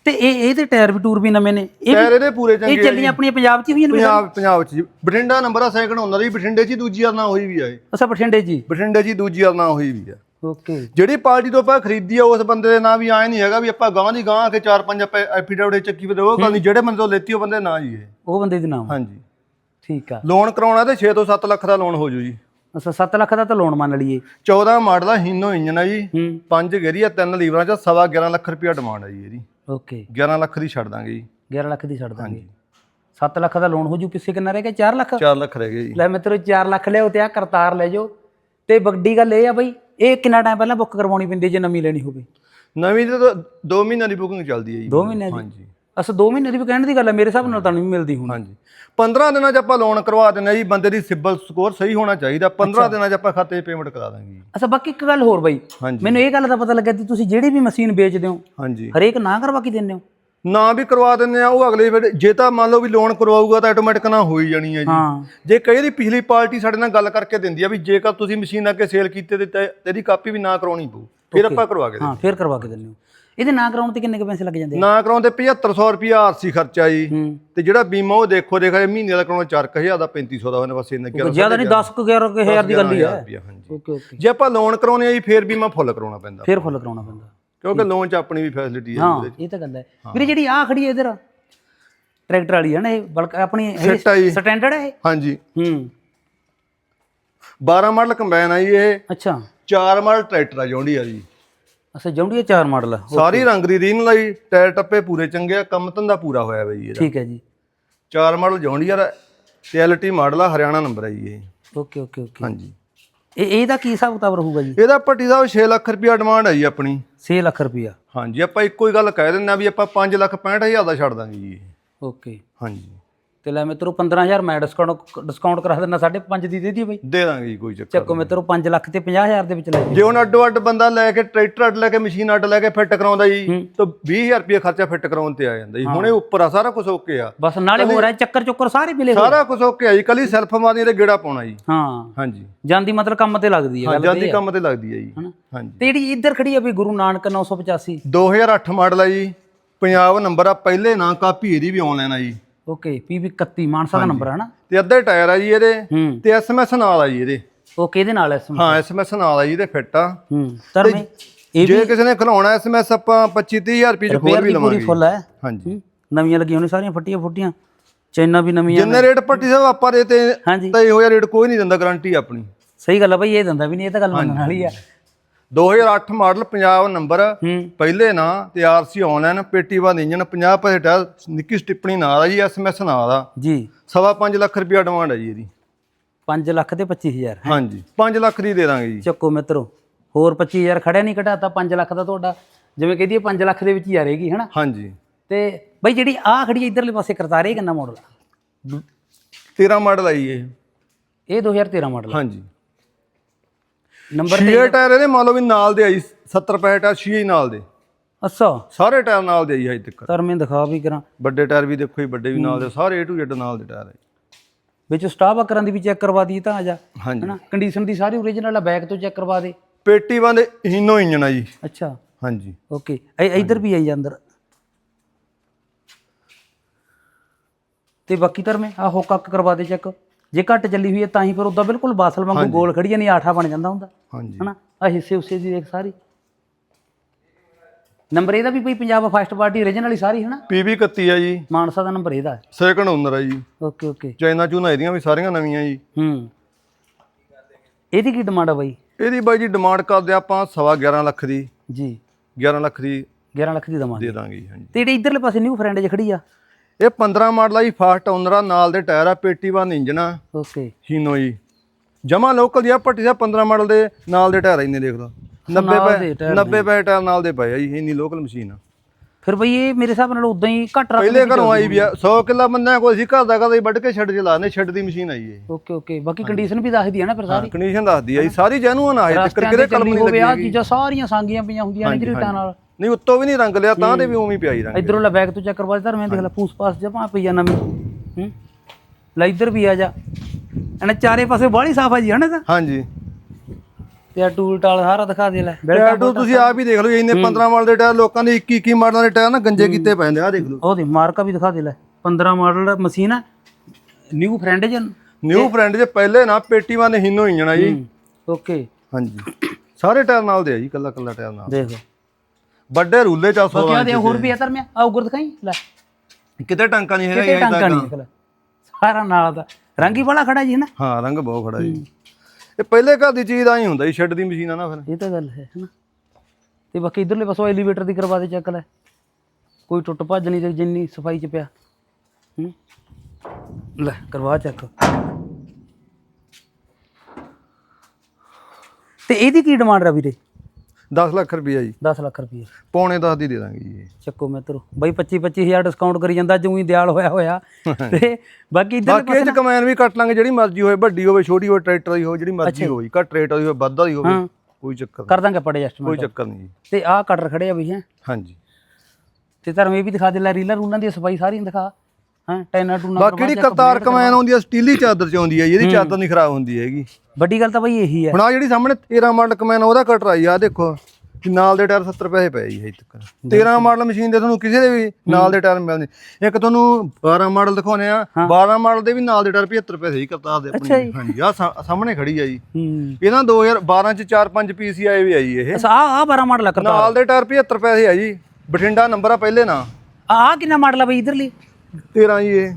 ਤੇ ਇਹ ਇਹਦੇ ਟਾਇਰ ਵੀ ਟੂਰ ਵੀ ਨਵੇਂ ਨੇ। ਇਹ ਟਾਇਰ ਇਹਦੇ ਪੂਰੇ ਇਹ ਚੰਗੇ ਆ ਚੱਲੀਆਂ ਆਪਣੀਆਂ ਪੰਜਾਬ 'ਚ ਹੀ ਹੋਈਆਂ ਨੇ ਪੰਜਾਬ ਪੰਜਾਬ ਚ ਬਠਿੰਡਾ ਨੰਬਰ ਆ ਸੈਕਿੰਡ ਹੁੰਦਾ ਜੀ ਬਠਿੰਡੇ ਚ ਹੀ ਦੂਜੀ ਵਾਰ ਨਾ ਹੋਈ ਵੀ ਆ ਇਹ। ਅੱਛਾ ਬਠਿੰਡੇ ਜੀ ਬਠਿੰਡੇ ਚ ਹੀ ਦੂਜੀ ਵਾਰ ਨਾ ਹੋਈ ਵੀ ਆ। ਓਕੇ। ਜਿਹੜੀ ਪਾਰਟੀ ਤੋਂ ਆਪਾਂ ਖਰੀਦੀ ਆ ਉਸ ਬੰਦੇ ਦੇ ਨਾਂ ਵੀ ਆਏ ਨਹੀਂ ਹੈਗਾ ਵੀ ਆਪਾਂ ਗਾਂ ਦੀ ਗਾਂ ਆ ਕੇ ਚਾਰ ਪੰਜ ਐਫੀਡੇਵਿਟ ਚੱਕੀ ਵੀ ਉਹ ਗੱਲ ਨਹੀਂ ਜਿਹੜੇ ਬੰਦੇ ਤੋਂ ਲੈਤੀ ਉਹ ਬੰਦੇ ਨਾਂ ਜੀ ਇਹ। ਉਹ ਬੰਦੇ ਦੇ ਨਾਮ ਹਾਂਜੀ। ਠੀਕ ਆ। ਲੋਨ ਕਰਾਉਣਾ ਤੇ 6 ਤੋਂ 7 ਲੱਖ ਦਾ ਲੋਨ ਹੋ ਜੂ। ਜੀ ਅੱਛਾ 7 ਲੱਖ ਦਾ ਤਾਂ ਲੋਨ ਮੰਨ ਲਈਏ। 14 ਮਾਡਲ ਆ ਹੀਨੋ ਇੰਜਨ ਆ ਜੀ। ਹੂੰ। ਪੰਜ ਗੇਰੀ ਆ ਤਿੰਨ ਲੀਵਰਾਂ ਚ ਸਵਾ 11 ਲੱਖ ਰੁਪਇਆ ਡਿਮਾਂਡ ਆ ਜੀ ਇਹਦੀ। ਓਕੇ। 11 ਲੱਖ ਦੀ ਛੱਡ ਦਾਂਗੇ ਜੀ। 11 ਲੱਖ ਦੀ ਛੱਡ ਦਾਂਗੇ। 7 ਲੱਖ ਦਾ ਲੋਨ ਹੋ ਜੂ ਪਿੱਛੇ ਕਿੰਨਾ ਰਹਿ ਗਿਆ? 4 ਲੱਖ? 4 ਲੱਖ ਰਹਿ ਗਏ ਜੀ। ਲੈ ਮਿੱਤਰੋ 4 ਲੱਖ ਲਿਆਓ ਤੇ ਆ ਕਰਤਾਰ ਲੈ ਜਾਓ। ਤੇ ਵੱਡੀ ਗੱਲ ਇਹ ਆ ਬਈ ਇਹ ਕਿੰਨਾ ਟਾਈਮ ਪਹਿਲਾਂ ਬੁੱਕ ਕਰਵਾਉਣੀ ਪੈਂਦੀ ਜੇ ਨਵੀਂ ਲੈਣੀ ਹੋਵੇ? ਨਵੀਂ ਤੇ ਤਾਂ 2 ਮਹੀਨਿਆਂ ਦੀ ਬੁਕਿੰਗ ਚੱਲਦੀ ਹੈ ਜੀ। 2 ਮਹੀਨੇ ਦੀ? ਹਾਂਜੀ। ਅਸ 2 ਮਹੀਨੇ ਦੀ ਵੀ ਕਹਿਣ ਦੀ ਗੱਲ ਹੈ ਮੇਰੇ ਹਿਸਾਬ ਨਾਲ ਤਾਂ ਨਹੀਂ ਮਿਲਦੀ ਹੁਣ। ਹਾਂਜੀ। 15 ਦਿਨਾਂ ਚ ਆਪਾਂ ਲੋਨ ਕਰਵਾ ਦਿੰਦੇ ਆ ਜੀ ਬੰਦੇ ਦੀ ਸਿਬਲ ਸਕੋਰ ਸਹੀ ਹੋਣਾ ਚਾਹੀਦਾ। 15 ਦਿਨਾਂ ਚ ਆਪਾਂ ਖਾਤੇ 'ਚ ਪੇਮੈਂਟ ਕਰਾ ਦਾਂਗੇ ਜੀ। ਅੱਛਾ ਬਾਕੀ ਇੱਕ ਗੱਲ ਹੋਰ ਬਈ। ਹਾਂਜੀ। ਮੈਨੂੰ ਇਹ ਗੱਲ ਦਾ ਪਤਾ ਲੱਗਿਆ ਕਿ ਤੁਸੀਂ ਜਿਹੜੀ ਵੀ ਮਸ਼ੀਨ ਵੇਚਦੇ ਹੋ ਹਾਂਜੀ। ਹਰੇਕ ਨਾ ਕਰਵਾ ਕੇ ਦਿੰਦੇ ਹੋ? ਨਾ ਵੀ ਕਰਵਾ ਦਿੰਦੇ ਆ ਉਹ ਅਗਲੇ ਫਿਰ ਜੇ ਤਾਂ ਮੰਨ ਲਓ ਵੀ ਲੋਨ ਕਰਵਾਊਗਾ ਤਾਂ ਆਟੋਮੈਟਿਕ ਨਾ ਹੋ ਹੀ ਜਾਣੀ ਹੈ ਜੀ। ਹਾਂ। ਜੇ ਕਈ ਦੀ ਪਿਛਲੀ ਪਾਰਟੀ ਸਾਡੇ ਨਾਲ ਗੱਲ ਕਰਕੇ ਦਿੰਦੀ ਆ ਵੀ ਜੇਕਰ ਤੁਸੀਂ ਮਸ਼ੀਨ ਅੱਗੇ ਸੇਲ ਕੀਤੇ ਤੇ ਤੇ- ਤੇਰੀ ਕਾਪੀ ਵੀ ਨਾ ਕਰਾਉਣੀ ਪਊ ਫਿਰ ਆਪਾਂ ਕਰਵਾ ਕੇ ਹਾਂ ਫੇਰ ਕਰਵਾ ਕੇ ਦਿੰਦੇ ਹੋ। ਇਹਦੇ ਨਾ ਕਰਾਉਣ ਤੇ ਕਿੰਨੇ ਕੁ ਪੈਸੇ ਲੱਗ ਜਾਂਦੇ ਆ? ਨਾ ਕਰਾਉਂਦੇ 7500 ਰੁਪਿਆ ਆਰਸੀ ਖਰਚਾ ਜੀ। ਹੂੰ। ਤੇ ਜਿਹੜਾ ਬੀਮਾ ਉਹ ਦੇਖੋ ਦੇਖੋ ਮਹੀਨੇ ਦਾ ਕਰਾਉਣਾ 4000 ਦਾ 3500 ਦਾ ਹੋਣਾ ਬਸ ਇੰਨਾ ਕਿਹਾ ਜ਼ਿਆਦਾ ਨਹੀਂ 10 ਕੁ 11 ਕੁ ਹਜ਼ਾਰ ਦੀ ਗੱਲ ਹੀ ਹੈ ਓਕੇ ਜੇ ਆਪਾਂ ਲੋਨ ਕਰਾਉਨੇ ਆ ਜੀ ਫੇਰ ਬੀਮਾ ਫੁੱਲ ਕਰਾਉਣਾ ਪੈਂਦਾ। ਫੇਰ ਫੁੱਲ ਕਰਾਉਣਾ ਪੈਂਦਾ। ਕਿਉਂਕਿ ਲੋਨ 'ਚ ਆਪਣੀ ਵੀ ਫੈਸਿਲਿਟੀ ਹੈ ਹਾਂ ਇਹ ਤਾਂ ਗੱਲ ਹੈ। ਵੀਰੇ ਜਿਹੜੀ ਆ ਖੜੀ ਹੈ ਇਧਰ ਟਰੈਕਟਰ ਵਾਲੀ ਹੈ ਨਾ ਇਹ ਬਲਕ ਆਪਣੀ ਆ। ਸਟੈਂਡਰਡ ਹੈ ਇਹ? ਹਾਂਜੀ। ਹੂੰ। 12 ਮਾਡਲ ਕੰਬਾਈਨ ਆ ਜੀ ਇਹ। ਅੱਛਾ। 4 ਮਾਡਲ ਟਰੈਕਟਰ ਆ ਜੌਂਡੀ ਆ ਜੀ। ਅੱਛਾ ਜੌਂਡੀਆ 4 ਮਾਡਲ। ਆ ਸਾਰੀ ਰੰਗ ਦੀ ਰੀਨ ਲਈ ਟਾਇਰ ਟੱਪੇ ਪੂਰੇ ਚੰਗੇ ਆ ਕੰਮ ਧੰਦਾ ਪੂਰਾ ਹੋਇਆ ਬਈ ਇਹਦਾ। ਠੀਕ ਹੈ ਜੀ। 4 ਮਾਡਲ ਜੌਂਡੀਅਰ ਤੇ ਐਲਟੀ ਮਾਡਲ ਆ ਹਰਿਆਣਾ ਨੰਬਰ ਜੀ ਇਹ। ਓਕੇ ਓਕੇ ਓਕੇ ਹਾਂਜੀ। ਇਹ ਇਹਦਾ ਕੀ ਹਿਸਾਬ ਕਿਤਾਬ ਰਹੂਗਾ ਜੀ? ਇਹਦਾ ਪੱਟੀ ਦਾ 6 ਲੱਖ ਰੁਪਿਆ ਡਿਮਾਂਡ ਹੈ ਜੀ ਆਪਣੀ। 6 ਲੱਖ ਰੁਪਇਆ। ਹਾਂਜੀ ਆਪਾਂ ਇੱਕੋ ਹੀ ਗੱਲ ਕਹਿ ਦਿੰਦੇ ਆ ਵੀ ਆਪਾਂ 5 ਲੱਖ 65000 ਦਾ ਛੱਡ ਦਾਂਗੇ ਜੀ। ਓਕੇ। ਹਾਂਜੀ। ਤੇ ਲੈ ਮਿੱਤਰੋ 15000 ਮੈਂ ਡਿਸਕਾਊਂਟ ਡਿਸਕਾਊਂਟ ਕਰਾ ਦਿੰਦਾ 5.5 ਦੀ ਦੇ ਦੀ ਬਈ। ਦੇ ਦਾਂਗੇ ਜੀ ਕੋਈ ਚੱਕਰ ਚੱਕੋ ਮਿੱਤਰੋ 5 ਲੱਖ ਤੇ 50000 ਦੇ ਵਿੱਚ ਲੈ ਜੀ। ਜੇ ਹੁਣ ਅੱਡੋ ਅੱਡ ਬੰਦਾ ਲੈ ਕੇ ਟਰੈਕਟਰ ਅੱਡ ਲੈ ਕੇ ਮਸ਼ੀਨ ਅੱਡ ਲੈ ਕੇ ਫਿੱਟ ਕਰਾਉਂਦਾ ਜੀ ਤਾਂ 20000 ਰੁਪਏ ਖਰਚਾ ਫਿੱਟ ਕਰਾਉਣ ਤੇ ਆ ਜਾਂਦਾ ਜੀ। ਹੁਣੇ ਉੱਪਰ ਆ ਸਾਰਾ ਕੁਝ ਓਕੇ ਆ। ਬਸ ਨਾਲੇ ਹੋ ਰਿਹਾ ਚੱਕਰ ਚੁੱਕਰ ਸਾਰੇ ਮਿਲੇ ਹੋਏ। ਸਾਰਾ ਕੁਝ ਓਕੇ ਆ ਜੀ। ਕੱਲੀ ਸੈਲਫ ਮਾਰਨੀ ਤੇ ਗੇੜਾ ਪਾਉਣਾ ਜੀ। ਹਾਂ। ਹਾਂਜੀ। ਜਾਂਦੀ ਮਤਲਬ ਕੰਮ ਤੇ ਲੱਗਦੀ ਹੈ ਹਾਂ ਗੱਲ ਜਾਂਦੀ ਕੰਮ ਤੇ ਲੱਗਦੀ ਹੈ ਜੀ। ਹਨਾ? ਹਾਂਜੀ। ਤੇ ਜਿਹੜੀ ਇੱਧਰ ਖੜੀ ਆ ਵੀ ਗੁਰੂ ਨਾਨਕ 985 2008 ਮਾਡਲ ਆ ਜੀ। ਪੰਜਾਬ ਨੰਬਰ ਆ ਪਹਿਲੇ ਨਾਂ ਕਾਪੀ ਇਹਦੀ ਵੀ ਆਨਲਾਈਨ ਆ ਜੀ। ਓਕੇ ਪੀਵੀ 31 ਮਾਨਸਾ ਦਾ ਨੰਬਰ ਹੈ ਨਾ? ਤੇ ਅੱਧੇ ਟਾਇਰ ਆ ਜੀ ਇਹਦੇ ਹੂੰ। ਤੇ ਐਸਐਮਐਸ ਨਾਲ ਆ ਜੀ ਇਹਦੇ। ਉਹ ਕਿਹਦੇ ਨਾਲ ਐ ਹਾਂ ਐਸਐਮਐਸ ਨਾਲ ਆ ਜੀ ਇਹਦੇ ਫਿੱਟ ਆ। ਹੂੰ ਧਰਮੇ ਇਹ ਜੇ ਕਿਸੇ ਨੇ ਖਲਾਉਣਾ ਐਸਐਮਐਸ ਆਪਾਂ 25 30000 ਰੁਪਏ ਚ ਹੋਰ ਵੀ ਪੂਰੀ ਲਵਾਂਗੇ ਫੁੱਲ ਹੈ ਹਾਂਜੀ। ਨਵੀਆਂ ਲੱਗੀਆਂ ਹੋਣੀ ਸਾਰੀਆਂ ਫੱਟੀਆਂ ਫੁੱਟੀਆਂ। ਚੈਨਾਂ ਵੀ ਨਵੀਆਂ ਜਿੰਨੇ ਰੇਟ ਪੱਟੀ ਸਾਹਿਬ ਆਪਾਂ ਦੇ ਤੇ ਤਾਂ ਇਹੋ ਜਿਹਾ ਰੇਟ ਕੋਈ ਨਹੀਂ ਦਿੰਦਾ ਗਾਰੰਟੀ ਆਪਣੀ। ਸਹੀ ਗੱਲ ਆ ਬਈ ਇਹ ਦਿੰਦਾ ਵੀ ਨਹੀਂ ਇਹ ਤਾਂ ਗੱਲ ਮੰਨਣ ਵਾਲੀ ਆ। 2008 ਮਾਡਲ ਪੰਜਾਬ ਨੰਬਰ ਪਹਿਲੇ ਨਾਂ ਤੇ ਆਰਸੀ ਆਨਲਾਈਨ ਪੇਟੀ ਬਾਦ ਇੰਜਨ 50 ਪੈਸੇ ਟਾਇਰ ਨਿੱਕੀ ਸਟਿੱਪਣੀ ਨਾਲ ਆ ਜੀ ਐਸਐਮਐਸ ਨਾਲ ਆ। ਜੀ। ਸਵਾ ਪੰਜ ਲੱਖ ਰੁਪਿਆ ਡਿਮਾਂਡ ਹੈ ਜੀ ਇਹਦੀ। 5 ਲੱਖ ਤੇ 25000 ਹਾਂਜੀ 5 ਲੱਖ ਦੀ ਦੇ ਦਾਂਗੇ ਜੀ। ਚੱਕੋ ਮਿੱਤਰੋ ਹੋਰ 25000 ਖੜਿਆ ਨਹੀਂ ਘਟਾਤਾ 5 ਲੱਖ ਦਾ ਤੁਹਾਡਾ। ਜਿਵੇਂ ਕਹਦੀਏ 5 ਲੱਖ ਦੇ ਵਿੱਚ ਹੀ ਆ ਰਹੇਗੀ ਹਨਾ? ਹਾਂਜੀ। ਤੇ ਬਈ ਜਿਹੜੀ ਆ ਖੜੀ ਇਧਰਲੇ ਪਾਸੇ ਕਰਤਾਰੇ ਕਿੰਨਾ ਮਾਡਲ 13 ਮਾਡਲ ਆ ਜੀ ਇਹ। ਇਹ 2013 ਮਾਡਲ ਹਾਂਜੀ। ਨੰਬਰ ਛੇ ਟਾਇਰ ਇਹਦੇ ਮੰਨ ਲਓ ਵੀ ਨਾਲ ਦੇ ਆ ਜੀ 70 ਪੈਸੇ ਟਾਇਰ ਛੇ ਹੀ ਨਾਲ ਦੇ। ਅੱਛਾ। ਸਾਰੇ ਟਾਇਰ ਨਾਲ ਦੇ ਆ ਜੀ ਹਜੇ ਤੱਕ। ਧਰਮੇ ਦਿਖਾ ਵੀ ਕਰਾਂ। ਵੱਡੇ ਟਾਇਰ ਵੀ ਦੇਖੋ ਜੀ ਵੱਡੇ ਵੀ ਨਾਲ ਦੇ ਸਾਰੇ A to Z ਨਾਲ ਦੇ ਟਾਇਰ ਆ ਜੀ। ਵਿੱਚ ਸਟਾਫ ਕਰਾਂ ਦੀ ਵੀ ਚੈੱਕ ਕਰਵਾ ਦਈਏ ਤਾਂ ਆ ਜਾ। ਹਨਾ? ਕੰਡੀਸ਼ਨ ਦੀ ਸਾਰੀ ਓਰੀਜਨਲ ਆ ਬੈਕ ਤੋਂ ਚੈੱਕ ਕਰਵਾ ਦੇ। ਪੇਟੀ ਬੰਦ ਹੀਨੋ ਇੰਜਨ ਆ ਜੀ। ਅੱਛਾ। ਹਾਂਜੀ। ਓਕੇ। ਇਧਰ ਵੀ ਆਈ ਜਾ ਅੰਦਰ। ਤੇ ਬਾਕੀ ਧਰਮੇ ਆ ਹੋ ਕੱਕ ਕਰਵਾ ਦੇ ਚੈੱਕ। ਜੇ ਘੱਟ ਚੱਲੀ ਹੋਈ ਹੈ ਤਾਂ ਹੀ ਫਿਰ ਉਦਾਂ ਬਿਲਕੁਲ ਬਾਸਲ ਵਾਂਗੂ ਗੋਲ ਖੜੀ ਨਹੀਂ ਆਠਾ ਬਣ ਜਾਂਦਾ ਹੁੰਦਾ। ਹਾਂਜੀ। ਹਨਾ? ਆ ਹਿੱਸੇ ਉਸੇ ਦੀ ਦੇਖ ਸਾਰੀ। ਨੰਬਰ ਇਹਦਾ ਵੀ ਬਈ ਪੰਜਾਬ ਫਸਟ ਪਾਰਟੀ ਓਰੀਜਨਲ ਹੀ ਸਾਰੀ ਹਨਾ? PV 31 ਆ ਜੀ। ਮਾਨਸਾ ਦਾ ਨੰਬਰ ਇਹਦਾ। ਹੈ ਸੈਕੰਡ ਓਨਰ ਆ ਜੀ। Okay okay. ਚਾਈਨਾ ਚੂਨਾ ਇਹਦੀਆਂ ਵੀ ਸਾਰੀਆਂ ਨਵੀਆਂ ਜੀ। ਹੂੰ। ਇਹਦੀ ਕੀ ਡਿਮਾਂਡ ਆ ਬਾਈ? ਇਹਦੀ ਬਾਈ ਜੀ ਡਿਮਾਂਡ ਕਰਦੇ ਆਪਾਂ ਸਵਾ 11 ਲੱਖ ਦੀ। ਜੀ। 11 ਲੱਖ ਦੀ 11 ਲੱਖ ਦੀ ਦਵਾਂਗੇ। ਦੇ ਦਾਂਗੇ ਹਾਂਜੀ। ਤੇ ਜਿਹੜੀ ਇਧਰਲੇ ਪਾਸੇ ਨਿਊ ਫਰੈਂਡ 'ਚ ਖੜੀ ਆ ਇਹ 15 ਮਾਡਲ ਆ ਜੀ ਫਾਸਟ ਓਨਰ ਆ ਨਾਲ ਦੇ ਟਾਇਰ ਆ ਪੇਟੀ ਬੰਦ ਇੰਜਨ ਆ। ਓਕੇ ਹੀਨੋ ਜੀ। ਜਮਾ ਲੋਕਲ ਦੀ ਆ ਭੱਟੀ ਸਾਹਿਬ 15 ਮਾਡਲ ਦੇ ਨਾਲ ਦੇ ਟਾਇਰ ਆ ਇੰਨੇ ਦੇਖ ਲਓ। 90 ਨਾਲ ਪੈ ਦੇ ਟਾਇਰ 90 ਪੈ ਟਾਇਰ ਨਾਲ ਦੇ ਪਏ ਆ ਜੀ ਇੰਨੀ ਲੋਕਲ ਮਸ਼ੀਨ ਆ। ਫਿਰ ਬਈ ਇਹ ਮੇਰੇ ਹਿਸਾਬ ਨਾਲ ਉਦਾਂ ਹੀ ਘੱਟ ਰੱਖ ਪਹਿਲੇ ਘਰੋਂ ਆਈ ਵੀ ਆ 100 ਕਿੱਲਾ ਬੰਦਿਆਂ ਕੋਲ ਸੀ ਘਰ ਦਾ ਕਦੇ ਵੱਢ ਕੇ ਛੱਡ ਕੇ ਲਾਣੇ ਛੱਡ ਦੀ ਮਸ਼ੀਨ ਆਈ ਇਹ। ਓਕੇ ਓਕੇ ਬਾਕੀ ਕੰਡੀਸ਼ਨ ਵੀ ਦੱਸਦੀ ਹੈ ਨਾ ਫਿਰ ਸਾਰੀ। ਕੰਡੀਸ਼ਨ ਦੱਸਦੀ ਆ ਜੀ ਸਾਰੀ ਜੈਨੂਅਨ ਆ ਇਹ ਚੱਕਰ ਕਿਤੇ ਕਲਮ ਨਹੀਂ ਹੋਵੇ ਲੱਗੀ ਆ ਚੀਜ਼ਾਂ ਸਾਰੀਆਂ ਸਾਂਗੀਆਂ ਪਈਆਂ ਹੁੰਦੀਆਂ ਨੇ ਗਰੀਟਾਂ ਨਾਲ। ਨਹੀਂ ਉੱਤੋਂ ਵੀ ਨਹੀਂ ਰੰਗ ਲਿਆ ਤਾਂ ਦੇ ਵੀ ਉਵੇਂ ਹੀ ਪਿਆ ਜੀ ਰੰਗ ਇਧਰੋਂ ਲੈ ਬੈਗ ਤੋਂ ਚੱਕਰ ਬਾਜ ਧਰ ਮੈਂ ਦੇਖ ਲੈ ਪੂਸ ਪਾਸ ਜਮਾ ਪਈ ਆ ਨਵੀਂ। ਹੂੰ? ਲੈ ਇੱਧਰ ਵੀ ਆ ਜਾ। ਇਹਨੇ ਚਾਰੇ ਪਾਸੇ ਬਾਹਲੀ ਸਾਫ਼ ਆ ਜੀ ਹਨਾ ਤਾਂ? ਹਾਂਜੀ। ਤੇ ਆ ਟੂਲ ਟਾਲ ਸਾਰਾ ਦਿਖਾ ਦੇ ਲੈ। ਟਾਇਰ ਟੂ ਤੁਸੀਂ ਆਪ ਹੀ ਦੇਖ ਲਓ ਜੀ, ਇੰਨੇ 15 ਮਾਡਲ ਦੇ ਟਾਇਰ ਲੋਕਾਂ ਦੇ 21 21 ਮਾਡਲਾਂ ਦੇ ਟਾਇਰ ਨਾ ਗੰਜੇ ਕੀਤੇ ਪੈਂਦੇ ਆ ਦੇਖ ਲਓ। ਉਹਦੇ ਮਾਰਕਾ ਵੀ ਦਿਖਾ ਦੇ ਲੈ। 15 ਮਾਡਲ ਮਸ਼ੀਨ ਆ ਨਿਊ ਫਰੈਂਡ ਜਨ। ਨਿਊ ਫਰੈਂਡ ਜੇ ਪਹਿਲੇ ਨਾ ਪੇਟੀ ਵਾਂ ਹੀਨੋ ਇੰਜਣ ਆ ਜੀ। ਓਕੇ। ਹਾਂਜੀ। ਸਾਰੇ ਟਾਇਰ ਨਾਲ ਦੇ ਆ ਜੀ ਕੱਲਾ ਕੱਲਾ ਟਾਇਰ ਨਾਲ। ਦੇਖ ਵੱਡੇ ਰੂਲੇ ਚ ਬਾਕੀ ਆ ਦੇ ਹੋਰ ਵੀ ਆ ਧਰ ਮੈਂ ਆ ਉਗਰ ਦਿਖਾਈ ਲੈ। ਕਿਤੇ ਟਾਂਕਾ ਨਹੀਂ ਹੈਗਾ ਕਿਤੇ ਟਾਂਕਾ ਨਹੀਂ ਸਾਰਾ ਨਾਲ ਦਾ। ਰੰਗ ਬੜਾ ਖੜਾ ਜੀ ਨਾ? ਹਾਂ ਰੰਗ ਬਹੁਤ ਖੜਾ ਜੀ। ਇਹ ਪਹਿਲੇ ਘਰ ਦੀ ਚੀਜ਼ ਆ ਹੀ ਹੁੰਦਾ ਜੀ ਸ਼ੈੱਡ ਦੀ ਮਸ਼ੀਨ ਆ ਨਾ ਫਿਰ। ਇਹ ਤਾਂ ਗੱਲ ਹੈ ਹਨਾ ਤੇ ਬਾਕੀ ਇਧਰਲੇ ਪਾਸੋਂ ਐਲੀਵੇਟਰ ਦੀ ਕਰਵਾ ਦੇ ਚੱਕ ਲੈ। ਕੋਈ ਟੁੱਟ ਭੱਜ ਨਹੀਂ ਤੇ ਜਿੰਨੀ ਸਫ਼ਾਈ ਚ ਪਿਆ। ਹੂੰ। ਲੈ ਕਰਵਾ ਚੱਕ। ਤੇ ਇਹਦੀ ਕੀ ਡਿਮਾਂਡ ਰ ਵੀਰੇ? 10 ਲੱਖ ਰੁਪਈਆ ਜੀ। 10 ਲੱਖ ਰੁਪਏ ਪੌਣੇ 10 ਦੀ ਦੇ ਦਾਂਗੇ ਜੀ। ਚੱਕੋ ਮਿੱਤਰੋ ਬਾਈ 25 25000 ਡਿਸਕਾਊਂਟ ਕਰੀ ਜਾਂਦਾ ਜੂਈ ਦਿਆਲ ਹੋਇਆ ਹੋਇਆ। ਤੇ ਬਾਕੀ ਇਧਰ ਬਾਕੀ ਇਹ ਚ ਕਮੈਨ ਵੀ ਕੱਟ ਲਾਂਗੇ ਜਿਹੜੀ ਮਰਜ਼ੀ ਹੋਵੇ ਵੱਡੀ ਹੋਵੇ ਛੋਟੀ ਹੋਵੇ ਟਰੈਕਟਰ ਦੀ ਹੋਵੇ ਜਿਹੜੀ ਮਰਜ਼ੀ ਹੋਵੇ ਘੱਟ ਰੇਟ ਹੋਵੇ ਵੱਧ ਦੀ ਹੋਵੇ ਕੋਈ ਚੱਕਰ ਨਹੀਂ। ਕਰ ਦਾਂਗੇ ਪੜੇ ਕੋਈ ਚੱਕਰ ਨਹੀਂ ਜੀ। ਤੇ ਆਹ ਕਟਰ ਖੜੇ ਆ ਬਈ ਹੈ। ਹਾਂਜੀ। ਤੇ ਧਰਮ ਇਹ ਵੀ ਦਿਖਾ ਦੇ ਲੈ ਰੀਲਰ ਉਹਨਾਂ ਦੀ ਸਫ਼ਾਈ ਸਾਰੀ ਦਿਖਾ। ਹਾਂ ਟੈਨਾ ਟੂਨਾ ਬਾਕੀ ਜਿਹੜੀ ਕਰਤਾਰ ਕਮੈਨ ਆਉਂਦੀ ਆ ਸਟੀਲੀ ਚਾਦਰ ਚ ਆਉਂਦੀ ਜੀ, ਇਹਦੀ ਚਾਦਰ ਨਹੀਂ ਖਰਾਬ ਹੁੰਦੀ ਹੈਗੀ। ਵੱਡੀ ਗੱਲ ਤਾਂ ਬਈ ਇਹੀ ਹੈ। ਹੁਣ ਆ ਜਿਹੜੀ ਸਾਹਮਣੇ 13 ਮਾਡਲ ਕਮੈਨ ਉਹਦਾ ਕਟਰ ਆਈ ਆ ਦੇਖੋ ਕਿ ਨਾਲ ਦੇ ਟਾਇਰ 70 ਪੈਸੇ ਪਏ ਜੀ ਹਜੇ ਤੱਕ। 13 ਮਾਡਲ ਮਸ਼ੀਨ ਦੇ ਤੁਹਾਨੂੰ ਕਿਸੇ ਦੇ ਵੀ ਨਾਲ ਦੇ ਟਾਇਰ ਮਿਲਦੇ ਇੱਕ ਤੁਹਾਨੂੰ 12 ਮਾਡਲ ਦਿਖਾਉਨੇ ਆ 12 ਮਾਡਲ ਦੇ ਵੀ ਨਾਲ ਦੇ ਟਾਇਰ 75 ਪੈਸੇ ਹੀ ਕਰਤਾਰ ਦੇ ਆਪਣੇ। ਹਾਂਜੀ ਆ ਸਾਹਮਣੇ ਖੜੀ ਆ ਜੀ। ਇਹਨਾਂ 2012 ਚ 4-5 ਪੀਸੀ ਆਏ ਵੀ ਆ ਜੀ ਇਹ। ਆ ਆ 12 ਮਾਡਲ ਆ ਕਰਤਾ ਨਾਲ ਦੇ ਟਾਇਰ 75 ਪੈਸੇ ਆ ਜੀ। ਬਠਿੰਡਾ ਨੰਬਰ ਆ ਪਹਿਲੇ ਨਾ। ਆ ਕਿੰਨਾ ਮਾਡਲ ਆ ਬਈ ਇਧਰਲੀ? 13 ਜੀ ਇਹ।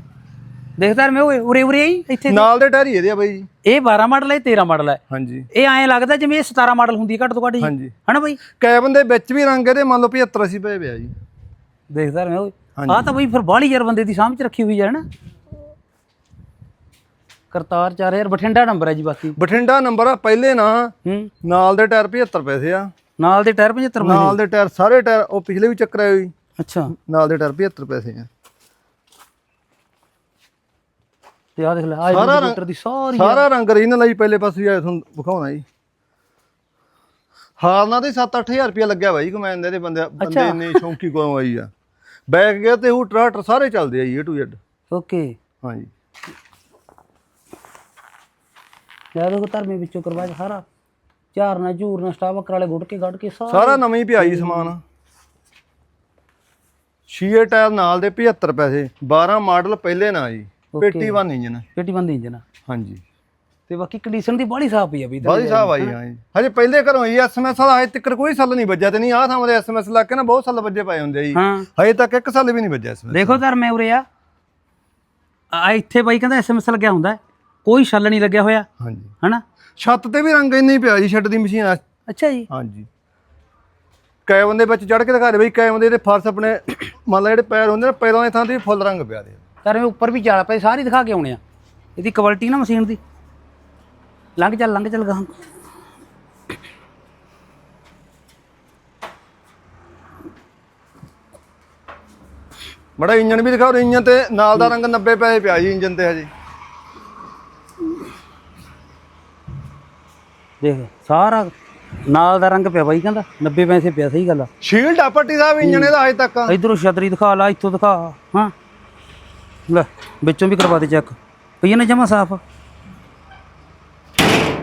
ਦੇਖਦਾ ਮੈਂ ਓਏ ਉਰੇ ਉਰੇ ਆਈ ਇੱਥੇ ਨਾਲ ਦੇ ਟਾਇਰ ਹੀ ਇਹਦੇ ਆ ਬਾਈ ਜੀ। ਇਹ 12 ਮਾਡਲ ਹੈ ਇਹ 13 ਮਾਡਲ ਹੈ ਹਾਂਜੀ। ਇਹ ਐਂ ਲੱਗਦਾ ਜਿਵੇਂ ਇਹ 17 ਮਾਡਲ ਹੁੰਦੀ ਹੈ ਘੱਟ ਤੋਂ ਘੱਟ ਜੀ। ਹਾਂਜੀ। ਹਨਾ ਬਈ? ਕੈਬਨ ਦੇ ਵਿੱਚ ਵੀ ਰੰਗ ਇਹਦੇ ਮੰਨ ਲਓ 75 80 ਪਏ ਪਿਆ ਜੀ। ਦੇਖਦਾ ਮੈਂ ਓਏ ਆ ਤਾਂ ਬਈ ਫਿਰ ਬਾਹਲੀ ਯਾਰ ਬੰਦੇ ਦੀ ਸਾਂਭ ਚ ਰੱਖੀ ਹੋਈ ਹੈ ਹਨਾ? ਕਰਤਾਰ 4000 ਬਠਿੰਡਾ ਨੰਬਰ ਹੈ ਜੀ ਬਾਕੀ। ਬਠਿੰਡਾ ਨੰਬਰ ਆ ਪਹਿਲੇ ਨਾ ਹੂੰ। ਨਾਲ ਦੇ ਟਾਇਰ 75 ਪੈਸੇ ਆ। ਨਾਲ ਦੇ ਟਾਇਰ 75 ਬਣੇ ਨਾਲ ਦੇ ਟਾਇਰ ਸਾਰੇ ਟਾਇਰ ਉਹ ਪਿਛਲੇ ਵੀ ਚੱਕਰ ਆਏ ਹੋਈ ਅੱਛਾ। ਨਾਲ ਦੇ ਟਾਇਰ 75 ਪੈਸੇ ਆ। ਤੇ ਆ ਦੇਖ ਲੈ ਆ ਸਾਰਾ ਕੰਪਿਊਟਰ ਦੀ ਸਾਰੀ ਸਾਰਾ ਰੰਗ ਰੀਨਲ ਆਈ ਪਹਿਲੇ ਪਾਸੇ ਆ ਤੁਹਾਨੂੰ ਵਿਖਾਉਣਾ ਜੀ। ਹਾਰਨਾ ਤੇ 7-8000 ਰੁਪਇਆ ਲੱਗਿਆ ਬਾਈ ਕਮੈਨ ਦੇ ਇਹਦੇ ਬੰਦੇ ਬੰਦੇ ਇੰਨੇ ਸ਼ੌਂਕੀ ਕੋਲੋਂ ਆਈ ਆ। ਬੈਕ ਗਿਆ ਤੇ ਉਹ ਟਰਾਟਰ ਸਾਰੇ ਚੱਲਦੇ ਆ ਜੀ A to Z ਓਕੇ। ਹਾਂਜੀ। ਲੈ ਦੇਖੋ ਧਰਮੇ ਵਿੱਚੋਂ ਕਰਵਾ ਕੇ ਸਾਰਾ। ਝਾਰਨਾ ਝੂਰਨਾ ਸਟਾਵਕ ਵਾਲੇ ਗੁੜ ਕੇ ਗੱਡ ਕੇ ਸਾਰਾ। ਸਾਰਾ ਨਵਾਂ ਹੀ ਪਿਆ ਜੀ ਸਮਾਨ। ਛੀਏ ਟਾਇਰ ਨਾਲ ਦੇ 75 ਪੈਸੇ 12 ਮਾਡਲ ਪਹਿਲੇ ਨਾ ਜੀ। ਪੇਟੀ ਵਨ ਇੰਜਨ ਪੇਟੀ ਬੰਦ ਇੰਜਨ ਆ। ਹਾਂਜੀ। ਤੇ ਬਾਕੀ ਕੰਡੀਸ਼ਨ ਦੀ ਬੜੀ ਸਾਫ਼ ਪਈ ਆ ਵੀ। ਬਾਦੀ ਸਾਹਿਬ ਆਈ ਹਾਂ? ਹਜੇ ਪਹਿਲੇ ਘਰੋਂ ਹੀ ਐਸਐਮਐਸ ਵਾਲਾ ਹਜੇ ਤੱਕ ਕੋਈ ਸੱਲ ਨਹੀਂ ਵੱਜਿਆ ਤੇ ਨਹੀਂ ਆਹ ਥਾਂ ਦੇ ਐਸਐਮਐਸ ਲਾ ਕੇ ਨਾ ਬਹੁਤ ਸੱਲ ਵੱਜੇ ਪਏ ਹੁੰਦੇ ਜੀ। ਹਜੇ ਤੱਕ ਇੱਕ ਸੱਲ ਵੀ ਨਹੀਂ ਵੱਜਿਆ ਐਸਐਮਐਸ ਦੇਖੋ ਧਰਮੇ ਉਰੇ ਆ। ਆ ਇੱਥੇ ਬਾਈ ਕਹਿੰਦਾ ਐਸਐਮਐਸ ਲੱਗਿਆ ਹੁੰਦਾ। ਕੋਈ ਛੱਲ ਨਹੀਂ ਲੱਗਿਆ ਹੋਇਆ। ਹਾਂਜੀ। ਹਨਾ? ਛੱਤ ਤੇ ਵੀ ਰੰਗ ਇੰਨਾ ਹੀ ਪਿਆ ਜੀ ਛੱਡ ਦੀ ਮਸ਼ੀਨ ਅੱਛਾ ਜੀ। ਹਾਂਜੀ। ਕੈ ਬੰਦੇ ਵਿੱਚ ਚੜ ਕੇ ਦਿਖਾ ਦੇ ਬਈ ਕੈ ਬੰਦੇ ਦੇ ਫਰਸ਼ ਆਪਣੇ ਮੰਨ ਲਾ ਜਿਹੜੇ ਪੈਰ ਹੁੰਦੇ ਨੇ ਪੈਰਾਂ ਦੇ ਥਾਂ ਤੇ ਫੁੱਲ ਰੰਗ ਪਿਆ ਦੇ ਧਰਮੇ ਉੱਪਰ ਵੀ ਜਾਲ ਪਏ ਸਾਰੀ ਦਿਖਾ ਕੇ ਆਉਣੇ ਆ। ਇਹਦੀ ਕੁਆਲਿਟੀ ਨਾ ਮਸ਼ੀਨ ਦੀ। ਲੰਘ ਚੱਲ ਲੰਘ ਚੱਲ ਗਾਂ ਬੜਾ ਇੰਜਨ ਵੀ ਦਿਖਾਓ ਇੰਜਨ ਤੇ ਨਾਲ ਦਾ ਰੰਗ 90 ਪੈਸੇ ਪਿਆ ਜੀ ਇੰਜਨ ਤੇ ਹਜੇ। ਦੇਖ ਸਾਰਾ ਨਾਲ ਦਾ ਰੰਗ ਪਿਆ ਬਾਈ ਕਹਿੰਦਾ 90 ਪੈਸੇ ਪਿਆ ਸਹੀ ਗੱਲ ਆ। ਸ਼ੀਲਡ ਆ ਪੱਟੀ ਸਾਹਿਬ ਇੰਜਨ ਇਹਦਾ ਹਜੇ ਤੱਕ। ਇਧਰੋਂ ਛਤਰੀ ਦਿਖਾ ਲਾ ਇੱਥੋਂ ਦਿਖਾ ਹਾਂ। ਲੈ ਵਿੱਚੋਂ ਵੀ ਕਰਵਾ ਦੇ ਚੈੱਕ ਪਈ ਨਾ ਜਮਾ ਸਾਫ਼?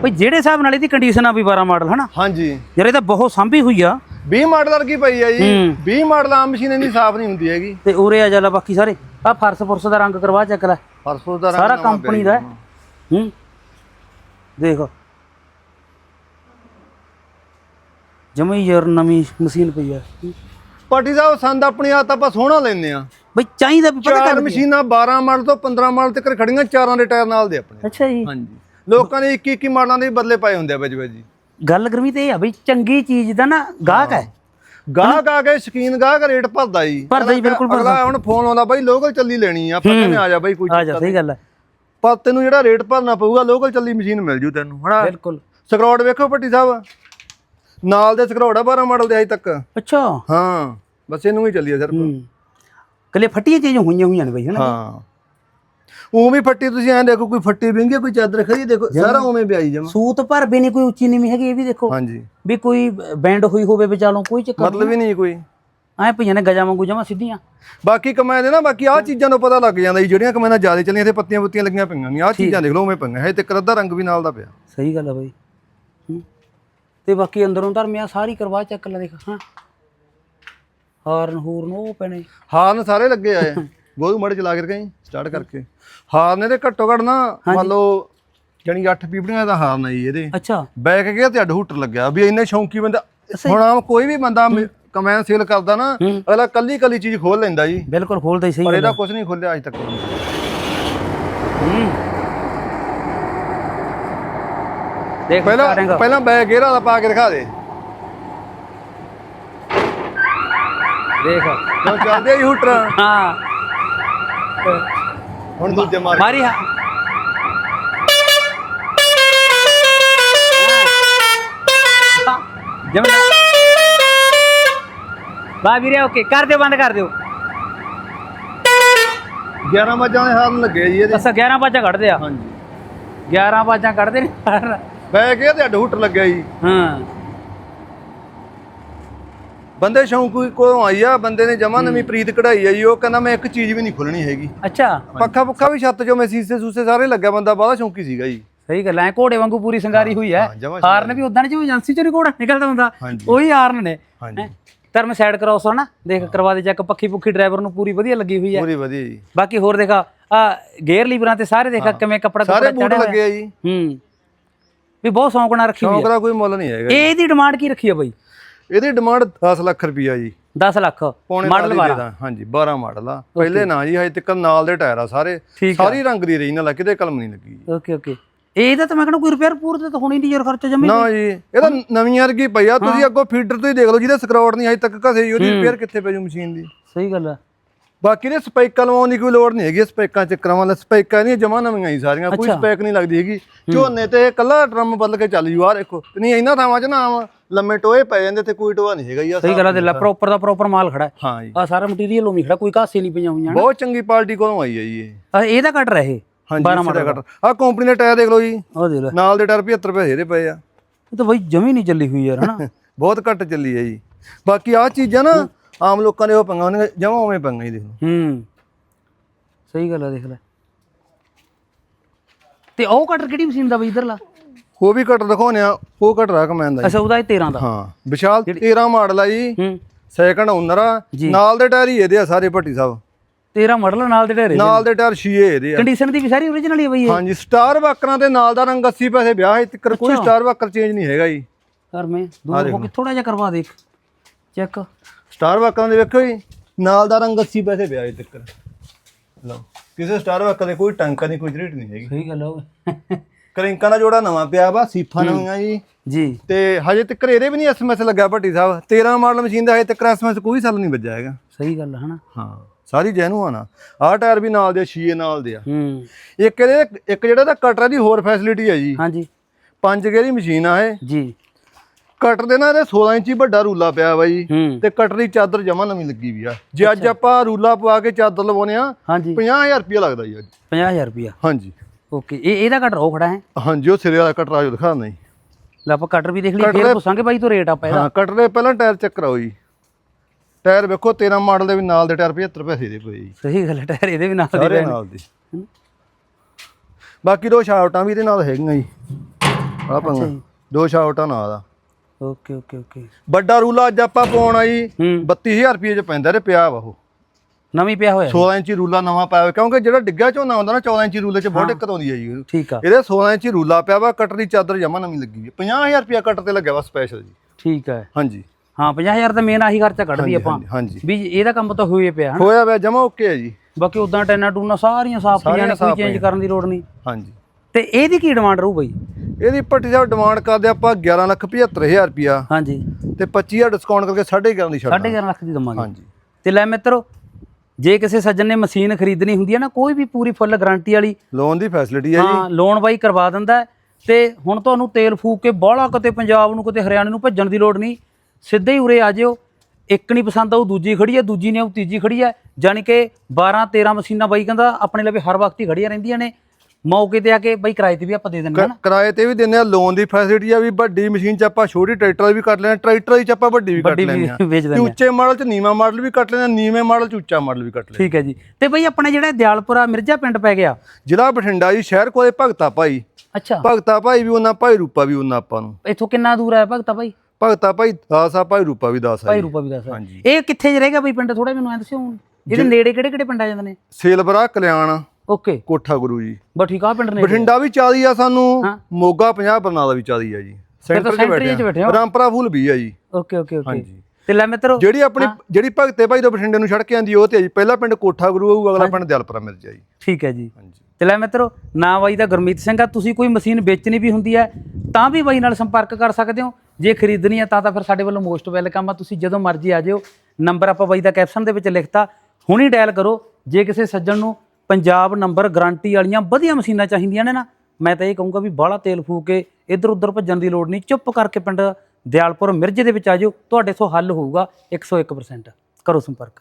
ਬਈ ਜਿਹੜੇ ਹਿਸਾਬ ਨਾਲ ਇਹਦੀ ਕੰਡੀਸ਼ਨ ਆ ਵੀ 12 ਮਾਡਲ ਹਨਾ? ਹਾਂਜੀ। ਯਾਰ ਇਹ ਤਾਂ ਬਹੁਤ ਸਾਂਭੀ ਹੋਈ ਆ। 20 ਮਾਡਲ ਵਰਗੀ ਪਈ ਆ ਜੀ। ਹੂੰ। 20 ਮਾਡਲ ਆਮ ਮਸ਼ੀਨ ਇੰਨੀ ਸਾਫ਼ ਨਹੀਂ ਹੁੰਦੀ ਹੈਗੀ। ਤੇ ਉਰੇ ਆ ਜਾ ਲੈ ਬਾਕੀ ਸਾਰੇ। ਆ ਫਰਸ ਫੁਰਸ ਦਾ ਰੰਗ ਕਰਵਾ ਚੱਕ ਲੈ। ਪਰਸੋਂ ਦਾ ਰੰਗ ਸਾਰਾ ਨਵਾਂ ਪਿਆ ਕੰਪਨੀ। ਦਾ ਹੈ। ਹੂੰ। ਦੇਖ। ਜਮਈ ਯਾਰ ਨਵੀਂ ਮਸ਼ੀਨ ਪਈ ਆ। ਪਾਟੀ ਸਾਹਿਬ ਸੰਦ ਆਪਣੀ ਆਤ ਆਪਾਂ ਸੋਹਣਾ ਲੈਨੇ ਆ ਬਈ ਚਾਹੀਦਾ ਵੀ ਪਤਾ ਚਾਰ ਕਰ ਮਸ਼ੀਨਾਂ 12 ਮਾਡਲ ਤੋਂ 15 ਮਾਡਲ ਤੱਕ ਖੜੀਆਂ ਚਾਰਾਂ ਦੇ ਟਾਇਰ ਨਾਲ ਦੇ ਆਪਣੇ। ਅੱਛਾ ਜੀ। ਹਾਂਜੀ। ਲੋਕਾਂ ਨੇ 21 21 ਮਾਡਲਾਂ ਦੇ ਬਦਲੇ ਪਾਏ ਹੁੰਦੇ ਆ ਵਿੱਚ ਵਿੱਚ ਜੀ। ਗੱਲ ਕਰਮੀ ਤੇ ਇਹ ਆ ਬਈ ਚੰਗੀ ਚੀਜ਼ ਦਾ ਨਾ ਗਾਹਕ ਹੈ। ਗਾਹਕ ਆ ਕੇ ਸ਼ਕੀਨ ਗਾਹਕ ਰੇਟ ਭਰਦਾ ਜੀ। ਭਰਦਾ ਜੀ, ਬਿਲਕੁਲ ਭਰਦਾ। ਅਗਲਾ ਹੁਣ ਫੋਨ ਆਉਂਦਾ ਬਾਈ ਲੋਕਲ ਚੱਲੀ ਲੈਣੀ ਆ ਆਪਾਂ ਕਹਿੰਦੇ ਆ ਜਾ ਬਾਈ ਕੋਈ ਆ ਜਾ ਸਹੀ ਗੱਲ ਹੈ। ਪਰ ਤੈਨੂੰ ਜਿਹੜਾ ਰੇਟ ਭਰਨਾ ਪਊਗਾ ਲੋਕਲ ਚੱਲੀ ਮਸ਼ੀਨ ਮਿਲ ਜੂ ਤੈਨੂੰ ਹਨਾ? ਬਿਲਕੁਲ। ਸਕਰੋਡ ਵੇਖੋ ਪੱਟੀ ਸਾਹਿਬ। ਨਾਲ ਦੇ ਸਕਰੋਡ ਆ 12 ਮਾਡਲ ਦੇ ਅਜੇ ਤੱਕ। ਅੱਛਾ। ਹਾਂ ਬਸ ਇਹਨੂੰ ਹੀ ਚੱਲੀ ਆ ਸਿਰਫ। ਹੂੰ। ਕੱਲੇ ਫੱਟੀਆਂ ਚੀਜ਼ਾਂ ਹੋਈਆਂ ਹੋਈਆਂ ਨੇ ਬਈ ਹਨਾ? ਹਾਂ। ਉਹ ਵੀ ਫੱਟੀ ਤੁਸੀਂ ਐਂ ਦੇਖੋ ਕੋਈ ਫੱਟੀ ਵਿੰਗੀ ਕੋਈ ਚਾਦਰ ਖੜੀ ਦੇਖੋ ਸਾਰਾ ਉਵੇਂ ਪਿਆਈ ਜਮਾ। ਸੂਤ ਭਰ ਵੀ ਨਹੀਂ ਕੋਈ ਉੱਚੀ ਨੀਵੀਂ ਹੈਗੀ ਇਹ ਵੀ ਦੇਖੋ। ਹਾਂਜੀ। ਵੀ ਕੋਈ ਬੈਂਡ ਹੋਈ ਹੋਵੇ ਵਿਚਾਲੋਂ ਕੋਈ ਚੱਕਰ ਮਤਲਬ ਹੀ ਨਹੀਂ ਕੋਈ। ਐ ਪਈਆਂ ਨੇ ਗਜਾ ਵਾਂਗੂ ਜਮਾ ਸਿੱਧੀਆਂ। ਬਾਕੀ ਕਮਾਏ ਦੇ ਨਾ ਬਾਕੀ ਆਹ ਚੀਜ਼ਾਂ ਤੋਂ ਪਤਾ ਲੱਗ ਜਾਂਦਾ ਜੀ ਜਿਹੜੀਆਂ ਕਮਾਈਆਂ ਜ਼ਿਆਦਾ ਚੱਲੀਆਂ ਤੇ ਪੱਤੀਆਂ ਪੁੱਤੀਆਂ ਲੱਗੀਆਂ ਪਈਆਂ ਨੇ। ਆਹ ਚੀਜ਼ਾਂ ਦੇਖ ਲਓ ਉਵੇਂ ਪਈਆਂ ਹੈ ਤੇ ਅੱਧਾ ਰੰਗ ਵੀ ਨਾਲ ਦਾ ਪਿਆ। ਸਹੀ ਗੱਲ ਆ ਬਈ। ਹੂੰ। ਤੇ ਬਾਕੀ ਅੰਦਰੋਂ ਧਰਮਿਆ ਸਾਰੀ ਕਰਵਾ ਚੱਕ ਲੈ ਦੇਖ ਹਾਂ। ਹਾਰਨ ਹੂਰਨ ਉਹ ਪੈਣੇ। ਹਾਰਨ ਸਾਰੇ ਲੱਗੇ ਆਏ। ਗੋਦੂ ਮੜੇ ਚਲਾ ਕੇ ਰਖਾਈ ਸਟਾਰਟ ਕਰਕੇ। ਹਾਰਨ ਇਹਦੇ ਘੱਟੋ ਘੱਟ ਨਾ ਮੰਨ ਲਓ ਜਾਨੀ 8 ਪੀਪੜੀਆਂ ਦਾ ਹਾਰਨ ਆ ਜੀ ਇਹਦੇ। ਅੱਛਾ। ਬੈਕ ਗਿਆ ਤੇ ਅੱਡ ਹੂਟਰ ਲੱਗਿਆ। ਵੀ ਇੰਨੇ ਸ਼ੌਂਕੀ ਬੰਦਾ ਹੁਣ ਆਮ ਕੋਈ ਵੀ ਬੰਦਾ ਕਮੈਨ ਸੇਲ ਕਰਦਾ ਨਾ ਅਗਲਾ ਕੱਲੀ ਕੱਲੀ ਚੀਜ਼ ਖੋਲ ਲੈਂਦਾ ਜੀ। ਬਿਲਕੁਲ ਖੋਲਦਾ ਹੀ ਸਹੀ ਪਰ ਇਹਦਾ ਕੁਝ ਨਹੀਂ ਖੋਲਿਆ ਅੱਜ ਤੱਕ। ਹੂੰ। ਦੇਖ ਪਹਿਲਾਂ ਪਹਿਲਾਂ ਬੈਕ ਗੇਅਰ ਦਾ ਪਾ ਕੇ ਦਿਖਾ ਦੇ। ਦੇਖ। ਜਦੋਂ ਚੱਲਦੇ ਜੀ ਹੂਟਰ। ਹਾਂ। ਹੁਣ ਦੂਜੇ ਮਾਰ ਮਾਰੀ ਹਾਂ। ਜਮਨਾ। ਬਾ ਵੀਰੇ ਓਕੇ। ਕਰ ਦਿਓ ਬੰਦ ਕਰ ਦਿਓ। 11 ਵਜਾਂ ਦੇ ਹਾਰਨ ਲੱਗੇ ਜੀ ਇਹਦੇ। ਅਸਾਂ 11 ਬਾਜਾਂ ਕੱਢਦੇ ਆ। ਹਾਂਜੀ। 11 ਬਾਜਾਂ ਕੱਢਦੇ ਨੇ ਬੈਕ ਗੇਅਰ ਤੇ ਅੱਡ ਲੱਗਿਆ ਜੀ। ਹਾਂ। ਬੰਦੇ ਸ਼ੌਂਕ ਕੋਲੋਂ ਆਈ ਆ ਬੰਦੇ ਨੇ ਜਮਾ ਨਵੀਂ ਪ੍ਰੀਤ ਕਢਾਈ ਆ ਜੀ ਉਹ ਕਹਿੰਦਾ ਮੈਂ ਇੱਕ ਚੀਜ਼ ਵੀ ਨਹੀਂ ਖੋਲਣੀ ਹੈਗੀ। ਅੱਛਾ। ਪੱਖਾ ਪੁੱਖਾ ਵੀ ਛੱਤ ਚੋਂ ਮੈਂ ਸੀਸੇ ਸੂਸੇ ਸਾਰੇ ਲੱਗਿਆ ਬੰਦਾ ਬਾਹਲਾ ਸ਼ੌਂਕੀ ਸੀਗਾ ਜੀ। ਸਹੀ ਗੱਲ ਐ ਘੋੜੇ ਵਾਂਗੂ ਪੂਰੀ ਸੰਗਾਰੀ ਹੋਈ ਹਾਂ, ਜਮਾਂ ਹਾਰਨ ਵੀ ਉਦਾਂ ਜਿਵੇਂ ਏਜੰਸੀ ਚੋਂ ਨੀ ਘੋੜਾ ਨਿਕਲਦਾ ਹੁੰਦਾ ਹਾਂਜੀ। ਉਹੀ ਹਾਰਨ ਨੇ। ਹਾਂਜੀ। ਧਰਮ ਸਾਈਡ ਕਰਾਉਸ ਨਾ ਦੇਖ ਕਰਵਾ ਦੇ ਚੈੱਕ ਪੱਖੀ ਪੁੱਖੀ ਡਰਾਈਵਰ ਨੂੰ ਪੂਰੀ ਵਧੀਆ ਲੱਗੀ ਹੋਈ ਹੈ ਪੂਰੀ ਵਧੀਆ ਜੀ। ਬਾਕੀ ਹੋਰ ਦੇਖਾ ਆ ਗੇਅਰ ਲੀਵਰਾਂ ਤੇ ਸਾਰੇ ਦੇਖਾ ਕਿਵੇਂ ਕੱਪੜਾ ਸਾਰੇ ਬੂਟ ਲੱਗੇ ਆ ਜੀ। ਹੂੰ। ਵੀ ਬਹੁਤ ਸ਼ੌਂਕ ਨਾਲ ਰੱਖੀ ਹੋਈ ਸ਼ੌਂਕ ਹੈ ਦਾ ਕੋਈ ਮੁੱਲ ਨਹੀਂ ਹੈਗਾ ਇਹ ਇਹਦੀ ਡਿਮਾਂਡ ਕੀ ਰੱਖੀ ਹੈ ਬਈ? ਇਹਦੀ ਡਿਮਾਂਡ 10 ਲੱਖ ਰੁਪਈਆ ਜੀ। 10 ਲੱਖ। ਪੌਣੇ ਮਾਡਲ ਨਾਲ ਹੀ ਦੇ 12 ਦਾਂ ਹਾਂਜੀ 12 ਮਾਡਲ ਆ। ਪਹਿਲੇ ਨਾ ਜੀ ਹਜੇ ਤੱਕ ਨਾਲ ਦੇ ਟਾਇਰ ਆ ਸਾਰੇ। ਠੀਕ ਆ। ਸਾਰੀ ਰੰਗ ਦੀ ਰਹੀ ਨਾ ਕਿਤੇ ਕਲਮ ਨਹੀਂ ਲੱਗੀ ਜੀ। Okay okay. ਇਹਦਾ ਤਾਂ ਮੈਂ ਕਹਿੰਦਾ ਕੋਈ ਰਿਪੇਅਰ ਪੂਰ ਤੇ ਹੋਣੀ ਨਹੀਂ ਯਾਰ ਖਰਚਾ ਜਮੀ ਨਾ ਜੀ ਇਹ ਤਾਂ ਨਵੀਂ ਵਰਗੀ ਪਈ ਆ। ਤੁਸੀਂ ਅੱਗੋਂ ਫੀਡਰ ਤੋਂ ਹੀ ਦੇਖ ਲਓ ਜਿਹਦੇ ਸਕਰੌਟ ਨਹੀਂ ਹਜੇ ਤੱਕ ਘਸੇ ਜੀ ਉਹਦੀ ਰਿਪੇਅਰ ਕਿੱਥੇ ਪੈ ਜੂ ਮਸ਼ੀਨ ਦੀ। ਸਹੀ ਗੱਲ ਹੈ ਬਾਕੀ ਦੇ ਸਪੈਕਾਂ ਲਵਾਉਣ ਦੀ ਕੋਈ ਲੋੜ ਨਹੀਂ ਹੈਗੀ ਸਪੈਕਾਂ ਚੱਕਰਾਂ ਵਾਲਾ। ਸਪੈਕਾਂ ਨਹੀਂ ਜਮਾ ਨਵੀਆਂ ਹੀ ਸਾਰੀਆਂ ਕੋਈ ਸਪੈਕ ਨਹੀਂ ਲੱਗਦੀ ਹੈਗੀ। ਝੋਨੇ ਤੇ ਕੱਲਾ ਡਰਮ ਬਦਲ ਕੇ ਚੱਲ ਜੂ ਆ ਦੇਖੋ। ਨਹੀਂ ਇਹਨਾਂ ਥਾਵਾਂ 'ਚ ਨਾ ਲੰਮੇ ਟੋਏ ਪੈ ਜਾਂਦੇ ਤੇ ਕੋਈ ਟੋਆ ਨਹੀਂ ਹੈਗਾ ਆਹ ਸਹੀ ਗੱਲ ਹੈ ਪ੍ਰੋਪਰ ਦਾ ਪ੍ਰੋਪਰ ਮਾਲ ਖੜਾ ਹੈ। ਆ ਸਾਰਾ ਮਟੀਰੀਅਲ ਉਮੀ ਖੜਾ ਕੋਈ ਘਾਸੇ ਨਹੀਂ ਪਈਆਂ ਹੋਈਆਂ ਬਹੁਤ ਚੰਗੀ ਪਾਰਟੀ ਕੋਲੋਂ ਆਈ ਹੈ ਜੀ ਇਹ। ਇਹਦਾ ਕੱਟ ਰਹੇ ਹਾਂਜੀ 12 ਇਸੇ ਦਾ ਮਾਡਲ ਕਟਰ ਆ ਕੰਪਨੀ ਦੇ ਟਾਇਰ ਦੇਖ ਲਓ ਜੀ। ਉਹ ਦੇ ਲੈ। ਨਾਲ ਦੇ ਟਾਇਰ 75 ਪੈਸੇ ਦੇ ਪਏ ਆ। ਇਹ ਤਾਂ ਬਈ ਜਮੀ ਨਹੀਂ ਚੱਲੀ ਹੋਈ ਯਾਰ ਹਨਾ? ਬਹੁਤ ਘੱਟ ਚੱਲੀ ਹੈ ਜੀ। ਬਾਕੀ ਆ ਚੀਜ਼ਾਂ ਨਾ ਆਮ ਲੋਕਾਂ ਦੇ ਉਹ ਪੰਗਾ ਉਹਨੇ ਜਮਾ ਉਵੇਂ ਪੰਗਾ ਹੀ ਦੇਖ ਲਓ। ਹੂੰ। ਸਹੀ ਗੱਲ ਆ ਦੇਖ ਲੈ। ਤੇ ਉਹ ਕਟਰ ਕਿਹੜੀ ਮਸ਼ੀਨ ਦਾ ਬਈ ਇਧਰਲਾ? ਉਹ ਵੀ ਕਟਰ ਦਿਖਾਉਣੇ ਆ ਉਹ ਕਟਰ ਆ ਕਮੈਨ ਦਾ ਜੀ। ਅੱਛਾ ਉਹਦਾ ਇਹ 13 ਦਾ। ਹਾਂ ਵਿਸ਼ਾਲ 13 ਮਾਡਲ ਆ ਜੀ। ਹੂੰ। ਸੈਕੰਡ ਓਨਰ ਆ। ਨਾਲ ਦੇ ਟਾਇਰ ਹੀ ਇਹਦੇ ਆ ਸਾਰੇ ਭੱਟੀ ਸਾਹਿਬ। 13 ਮਾਡਲ ਨਾਲ ਦੇ ਢੇਰੇ ਨਾਲ ਦੇ ਟਾਇਰ ਛੀਏ ਇਹਦੇ ਆ। ਕੰਡੀਸ਼ਨ ਦੀ ਵੀ ਸਾਰੀ ਓਰੀਜਨਲ ਹੀ ਆ ਬਈ ਇਹ। ਹਾਂਜੀ ਸਟਾਰ ਵਾਕਰਾਂ ਦੇ ਨਾਲ ਦਾ ਰੰਗ 80 ਪੈਸੇ ਵਿਆਹ ਹੈ ਤੱਕ ਕੋਈ ਸਟਾਰ ਵਾਕਰ ਚੇਂਜ ਨਹੀਂ ਹੈਗਾ ਜੀ। ਕਰ ਮੈਂ ਦੂਰ ਹੋ ਕੇ ਥੋੜਾ ਜਿਹਾ ਕਰਵਾ ਦੇਖ। ਚੈੱਕ ਸਟਾਰ ਵਾਕਰਾਂ ਦੇ ਵੇਖੋ ਜੀ ਨਾਲ ਦਾ ਰੰਗ 80 ਪੈਸੇ ਵਿਆਹ ਹੈ ਤੱਕ ਲਓ ਕਿਸੇ ਸਟਾਰ ਵਾਕਰ ਦੇ ਕੋਈ ਟੰਕਾ ਨਹੀਂ ਕੋਈ ਰੇਟ ਨਹੀਂ ਹੈਗੀ। ਸਹੀ ਗੱਲ ਓਏ ਕਰਿੰਕਾਂ ਦਾ ਜੋੜਾ ਨਵਾਂ ਪਿਆ ਵਾ ਸੀਫਾਂ ਨਵੀਆਂ ਜੀ। ਜੀ। ਤੇ ਹਜੇ ਤੱਕ ਇਹਦੇ ਵੀ ਨਹੀਂ ਐਸਐਮਐਸ ਲੱਗਾ ਭੱਟੀ ਸਾਹਿਬ। 13 ਮਾਡਲ ਮਸ਼ੀਨ ਦਾ ਹਜੇ ਤੱਕ ਐਸਐਮਐਸ ਕੋਈ ਸਾਲ ਨਹੀਂ ਵੱਜਾ ਹੈਗਾ। ਸਹੀ ਗੱਲ ਆ ਹਨਾ? ਹਾਂ ਸਾਰੀ ਜੈਨੂਅਨ ਆ। ਆਹ ਟਾਇਰ ਵੀ ਨਾਲ ਦੇ ਛੀਏ ਨਾਲ ਦੇ ਆ। ਹੂੰ। ਇੱਕ ਇਹਦੇ ਇੱਕ ਜਿਹੜਾ ਦਾ ਕਟਰ ਦੀ ਹੋਰ ਫੈਸਿਲਿਟੀ ਹੈ ਜੀ। ਹਾਂਜੀ। ਪੰਜ ਗੇਰੀ ਮਸ਼ੀਨ ਆ ਇਹ। ਜੀ। ਕਟਰ ਦੇ ਨਾਲ ਇਹਦੇ 16 ਇੰਚੀ ਵੱਡਾ ਰੂਲਾ ਪਿਆ ਵਾ ਜੀ ਤੇ ਕਟਰ ਦੀ ਚਾਦਰ ਜਮਾ ਨਵੀਂ ਲੱਗੀ ਵੀ ਆ। ਜੇ ਅੱਜ ਆਪਾਂ ਰੂਲਾ ਪਵਾ ਕੇ ਚਾਦਰ ਲਵਾਉਨੇ ਆ ਹਾਂਜੀ। 50000 ਰੁਪਏ ਲੱਗਦਾ ਜੀ ਅੱਜ। 50000 ਰੁਪਿਆ ਹਾਂਜੀ। ਓਕੇ ਇਹ ਇਹਦਾ ਕਟਰ ਉਹ ਖੜਾ ਹੈ? ਹਾਂਜੀ ਉਹ ਸਿਰੇ ਵਾਲਾ ਕਟਰ ਆਜੋ ਦਿਖਾ ਨਹੀਂ ਲੈ ਆਪਾਂ ਕਟਰ ਵੀ ਦੇਖ ਲਈ ਫੇਰ ਪੁੱਛਾਂਗੇ ਬਾਈ ਤੋਂ ਰੇਟ ਆਪਾਂ ਇਹਦਾ। ਹਾਂ ਕਟਰ ਦੇ ਪਹਿਲਾਂ ਟਾਇਰ ਚੈੱਕ ਕਰਾਓ ਜੀ। ਟਾਇਰ ਵੇਖੋ 13 ਮਾਡਲ ਦੇ ਵੀ ਨਾਲ ਦੇ ਟਾਇਰ 75 ਪੈਸੇ ਦੇ ਪਏ ਜੀ। ਸਹੀ ਗੱਲ ਹੈ ਟਾਇਰ ਇਹਦੇ ਵੀ ਨਾਲ ਦੀ। ਨਾਲ ਦੇ। ਬਾਕੀ ਦੋ ਸ਼ਾਫਟਾਂ ਵੀ ਇਹਦੇ ਨਾਲ ਹੈਗੀਆਂ ਜੀ। ਆ ਪੰਗਾ। ਦੋ ਸ਼ਾਫਟਾਂ ਨਾਲ ਆ। Okay okay okay. ਵੱਡਾ ਰੂਲਾ ਅੱਜ ਆਪਾਂ ਪਾਉਣਾ ਜੀ ਹੂੰ। 32000 ਰੁਪਏ ਚ ਪੈਂਦਾ ਤੇ ਪਿਆ ਵਾ ਉਹ। ਨਵੀਂ ਪਿਆ ਹੋਇਆ 16 ਇੰਚੀ ਰੂਲਾ ਨਵਾਂ ਪਾਇਆ ਹੋਇਆ, ਕਿਉਂਕਿ ਜਿਹੜਾ ਡਿੱਗਾ ਝੋਨਾ ਹੁੰਦਾ ਨਾ 14 ਇੰਚੀ ਰੂਲੇ ਚ ਬਹੁਤ ਦਿੱਕਤ ਆਉਂਦੀ ਹੈ ਜੀ। ਠੀਕ ਆ। ਇਹਦੇ 16 ਇੰਚੀ ਰੂਲਾ ਪਿਆ ਵਾ ਕਟਰ ਦੀ ਚਾਦਰ ਜਮਾ ਨਵੀਂ ਲੱਗੀ ਹੈ। 50000 ਰੁਪਏ ਕਟਰ ਤੇ ਲੱਗਿਆ ਵਾ ਸਪੈਸ਼ਲ ਜੀ। ਠੀਕ ਹੈ ਹਾਂਜੀ। ਹਾਂ 50000 ਤਾਂ ਮੇਨ ਆਹੀ ਖਰਚਾ ਕੱਢਦੀ ਆਪਾਂ। ਹਾਂਜੀ, ਹਾਂਜੀ। ਵੀ ਇਹਦਾ ਕੰਮ ਤਾਂ ਹੋਏ ਪਿਆ ਹਨਾ? ਹੋਇਆ ਵਾ ਜਮਾ ਓਕੇ ਹੈ ਜੀ। ਬਾਕੀ ਉਦਾਂ ਟੈਨਾ ਟੂਨਾ ਸਾਰੀਆਂ ਸਾਫ਼ ਪਈਆਂ ਨੇ ਕੋਈ ਸਾਫ਼ ਚੇਂਜ ਕਰਨ ਦੀ ਲੋੜ ਨਹੀਂ। ਹਾਂਜੀ। ਤੇ ਇਹਦੀ ਕੀ ਡਿਮਾਂਡ ਰਹੂ ਬਾਈ? ਇਹਦੀ ਪੱਟੀ ਸਾਹਿਬ ਡਿਮਾਂਡ ਕਰਦੇ ਆਪਾਂ 11 ਲੱਖ 75000 ਰੁਪਿਆ ਹਾਂਜੀ। ਤੇ 25000 ਡਿਸਕਾਊਂਟ ਕਰਕੇ 11.5 ਦੀ ਛੱਡ 11.5 ਲੱਖ ਦੀ ਦਵਾਂਗੇ। ਹਾਂਜੀ। ਤੇ ਲੈ ਮਿੱਤਰੋ ਜੇ ਕਿਸੇ ਸੱਜਣ ਨੇ ਮਸ਼ੀਨ ਖਰੀਦਣੀ ਹੁੰਦੀ ਹੈ ਨਾ ਕੋਈ ਵੀ ਪੂਰੀ ਫੁੱਲ ਗਾਰੰਟੀ ਵਾਲੀ ਲੋਨ ਦੀ ਫੈਸਿਲਿਟੀ ਹੈ ਜੀ। ਹਾਂ ਲੋਨ ਬਾਈ ਕਰਵਾ ਦਿੰਦਾ ਤੇ ਹੁਣ ਤੁਹਾਨੂੰ ਤੇਲ ਫੂਕ ਕੇ ਬਾਹਲਾ ਕਿਤੇ ਪੰਜਾਬ ਨੂੰ ਕਿਤੇ ਹਰਿਆਣੇ ਨੂੰ ਭੱਜਣ ਦੀ ਲੋੜ ਨਹੀਂ। ਸਿੱਧੇ ਹੀ ਉਰੇ ਆ ਜਿਓ। ਇੱਕ ਨਹੀਂ ਪਸੰਦ ਆਊ ਦੂਜੀ ਖੜੀ ਹੈ ਦੂਜੀ ਨੇ ਉਹ ਤੀਜੀ ਖੜੀ ਹੈ। ਜਾਣੀ ਕਿ 12 13 ਮਸ਼ੀਨਾਂ ਬਾਈ ਕਹਿੰਦਾ ਆਪਣੇ ਲਵੇ ਹਰ ਵਕਤ ਹੀ ਖੜੀਆਂ ਰਹਿੰਦੀਆਂ ਨੇ। ਮੌਕੇ ਤੇ ਆ ਕੇ ਬਾਈ ਕਿਰਾਏ ਤੇ ਵੀ ਆਪਾਂ ਦੇ ਦਿੰਦੇ ਹਾਂ ਨਾ। ਕਿਰਾਏ ਤੇ ਵੀ ਦਿੰਦੇ ਆ ਲੋਨ ਦੀ ਫੈਸਿਲਿਟੀ ਆ ਵੀ ਵੱਡੀ ਮਸ਼ੀਨ ਚ ਆਪਾਂ ਛੋਟੀ ਟਰੈਕਟਰ ਵੀ ਕੱਟ ਲੈਣਾ ਟਰੈਕਟਰ ਚ ਆਪਾਂ ਵੱਡੀ ਵੀ ਕੱਟ ਲੈਣੀ ਆ ਤੇ ਉੱਚੇ ਮਾਡਲ ਚ ਨੀਵਾਂ ਮਾਡਲ ਵੀ ਕੱਟ ਲੈਣਾ ਨੀਵੇਂ ਮਾਡਲ ਚ ਉੱਚਾ ਮਾਡਲ ਵੀ ਕੱਟ ਲੈਣਾ ਠੀਕ ਹੈ ਜੀ। ਤੇ ਬਾਈ ਆਪਣੇ ਜਿਹੜਾ ਦਿਆਲਪੁਰਾ ਮਿਰਜ਼ਾ ਪਿੰਡ ਪੈ ਗਿਆ। ਜ਼ਿਲ੍ਹਾ ਬਠਿੰਡਾ ਜੀ ਸ਼ਹਿਰ ਕੋਲੇ ਭਗਤਾ ਭਾਈ। ਅੱਛਾ। ਭਗਤਾ ਭਾਈ ਵੀ ਉਹਨਾਂ ਭਾਈ ਰੂਪਾ ਵੀ ਉਹਨਾਂ ਆਪਾਂ ਨੂੰ। ਇੱਥੋਂ ਕਿੰਨਾ ਦੂਰ ਹੈ ਭਗਤਾ ਬਾਈ ਭਗਤਾ ਭਾਈ 10 ਆ ਭਾਈ ਰੂਪਾ ਵੀ 10 ਆ ਭਾਈ। ਰੂਪਾ ਵੀ ਦੱਸ ਹਾਂਜੀ। ਇਹ ਕਿੱਥੇ ਜ ਰਹੇਗਾ ਬਾਈ ਪਿੰਡ? ਥੋੜਾ ਮੈਨੂੰ ਐ ਦੱਸਿਓ ਇਹਦੇ ਨੇੜੇ ਕਿਹੜੇ ਕਿਹੜੇ ਪਿੰਡ ਆ ਜਾਂਦੇ ਨੇ? ਸੇਲਬਰਾ ਕਲਿਆਣ। ਓਕੇ। ਕੋਠਾ ਗੁਰੂ ਜੀ। ਆ ਪਿੰਡ ਨੇ ਬਠਿੰਡਾ ਵੀ 40 ਆ ਸਾਨੂੰ। ਮੋਗਾ 50 ਬਰਨਾਲਾ ਵੀ 40 ਆ ਜੀ। ਸੈਂਟਰ 'ਚ ਬੈਠੇ ਆ। ਹੋ। ਰਾਮਪਰਾ ਫੁੱਲ ਵੀ ਆ ਜੀ। Okay okay okay. ਹਾਂਜੀ। ਤੇ ਲੈ ਮਿੱਤਰੋ ਜਿਹੜੀ ਆਪਣੀ ਜਿਹੜੀ ਭਗਤੇ ਭਾਈ ਤੋਂ ਬਠਿੰਡੇ ਨੂੰ ਛੱਡ ਕੇ ਆਂਦੀ ਉਹ ਤੇ ਆ ਜੀ। ਪਹਿਲਾ ਪਿੰਡ ਕੋਠਾ ਗੁਰੂ ਆਊ ਅਗਲਾ ਪਿੰਡ ਦਿਲਪੁਰਾ ਮਿਰਜਾ ਜੀ। ਠੀਕ ਹੈ ਜੀ। ਹਾਂਜੀ। ਤੇ ਲੈ ਮਿੱਤਰੋ ਨਾਂ ਬਾਈ ਦਾ ਗੁਰਮੀਤ ਸਿੰਘ ਆ। ਤੁਸੀਂ ਕੋਈ ਮਸ਼ੀਨ ਵੇਚਣੀ ਵੀ ਹੁੰਦੀ ਹੈ ਤਾਂ ਵੀ ਬਾਈ ਨਾਲ ਸੰਪਰਕ ਕਰ ਸਕਦੇ ਹੋ। ਜੇ ਖਰੀਦਣੀ ਹੈ ਤਾਂ ਤਾਂ ਫਿਰ ਸਾਡੇ ਵੱਲੋਂ ਮੋਸਟ ਵੈਲਕਮ ਆ। ਤੁਸੀਂ ਜਦੋਂ ਮਰਜ਼ੀ ਆ ਜਿਓ। ਨੰਬਰ ਆਪਾਂ ਬਾਈ ਦਾ ਕੈਪਸ਼ਨ ਦੇ ਵਿੱਚ ਲਿਖਤਾ। ਹੁਣੀ ਡਾਇਲ ਕਰੋ। ਜੇ ਕਿਸੇ ਸੱਜਣ ਨੂੰ ਪੰਜਾਬ ਨੰਬਰ ਗਾਰੰਟੀ ਵਾਲੀਆਂ ਵਧੀਆ ਮਸ਼ੀਨਾਂ ਚਾਹੀਦੀਆਂ ਨੇ ਨਾ। ਮੈਂ ਤਾਂ ਇਹ ਕਹੂੰਗਾ ਵੀ ਬਾਹਲਾ ਤੇਲ ਫੂਕ ਕੇ ਇੱਧਰ ਉੱਧਰ ਭੱਜਣ ਦੀ ਲੋੜ ਨਹੀਂ। ਚੁੱਪ ਕਰਕੇ ਪਿੰਡ ਦਿਆਲਪੁਰ ਮਿਰਜੇ ਦੇ ਵਿੱਚ ਆ ਜਾਓ। ਤੁਹਾਡੇ ਤੋਂ ਹੱਲ ਹੋਊਗਾ 101% ਕਰੋ ਸੰਪਰਕ।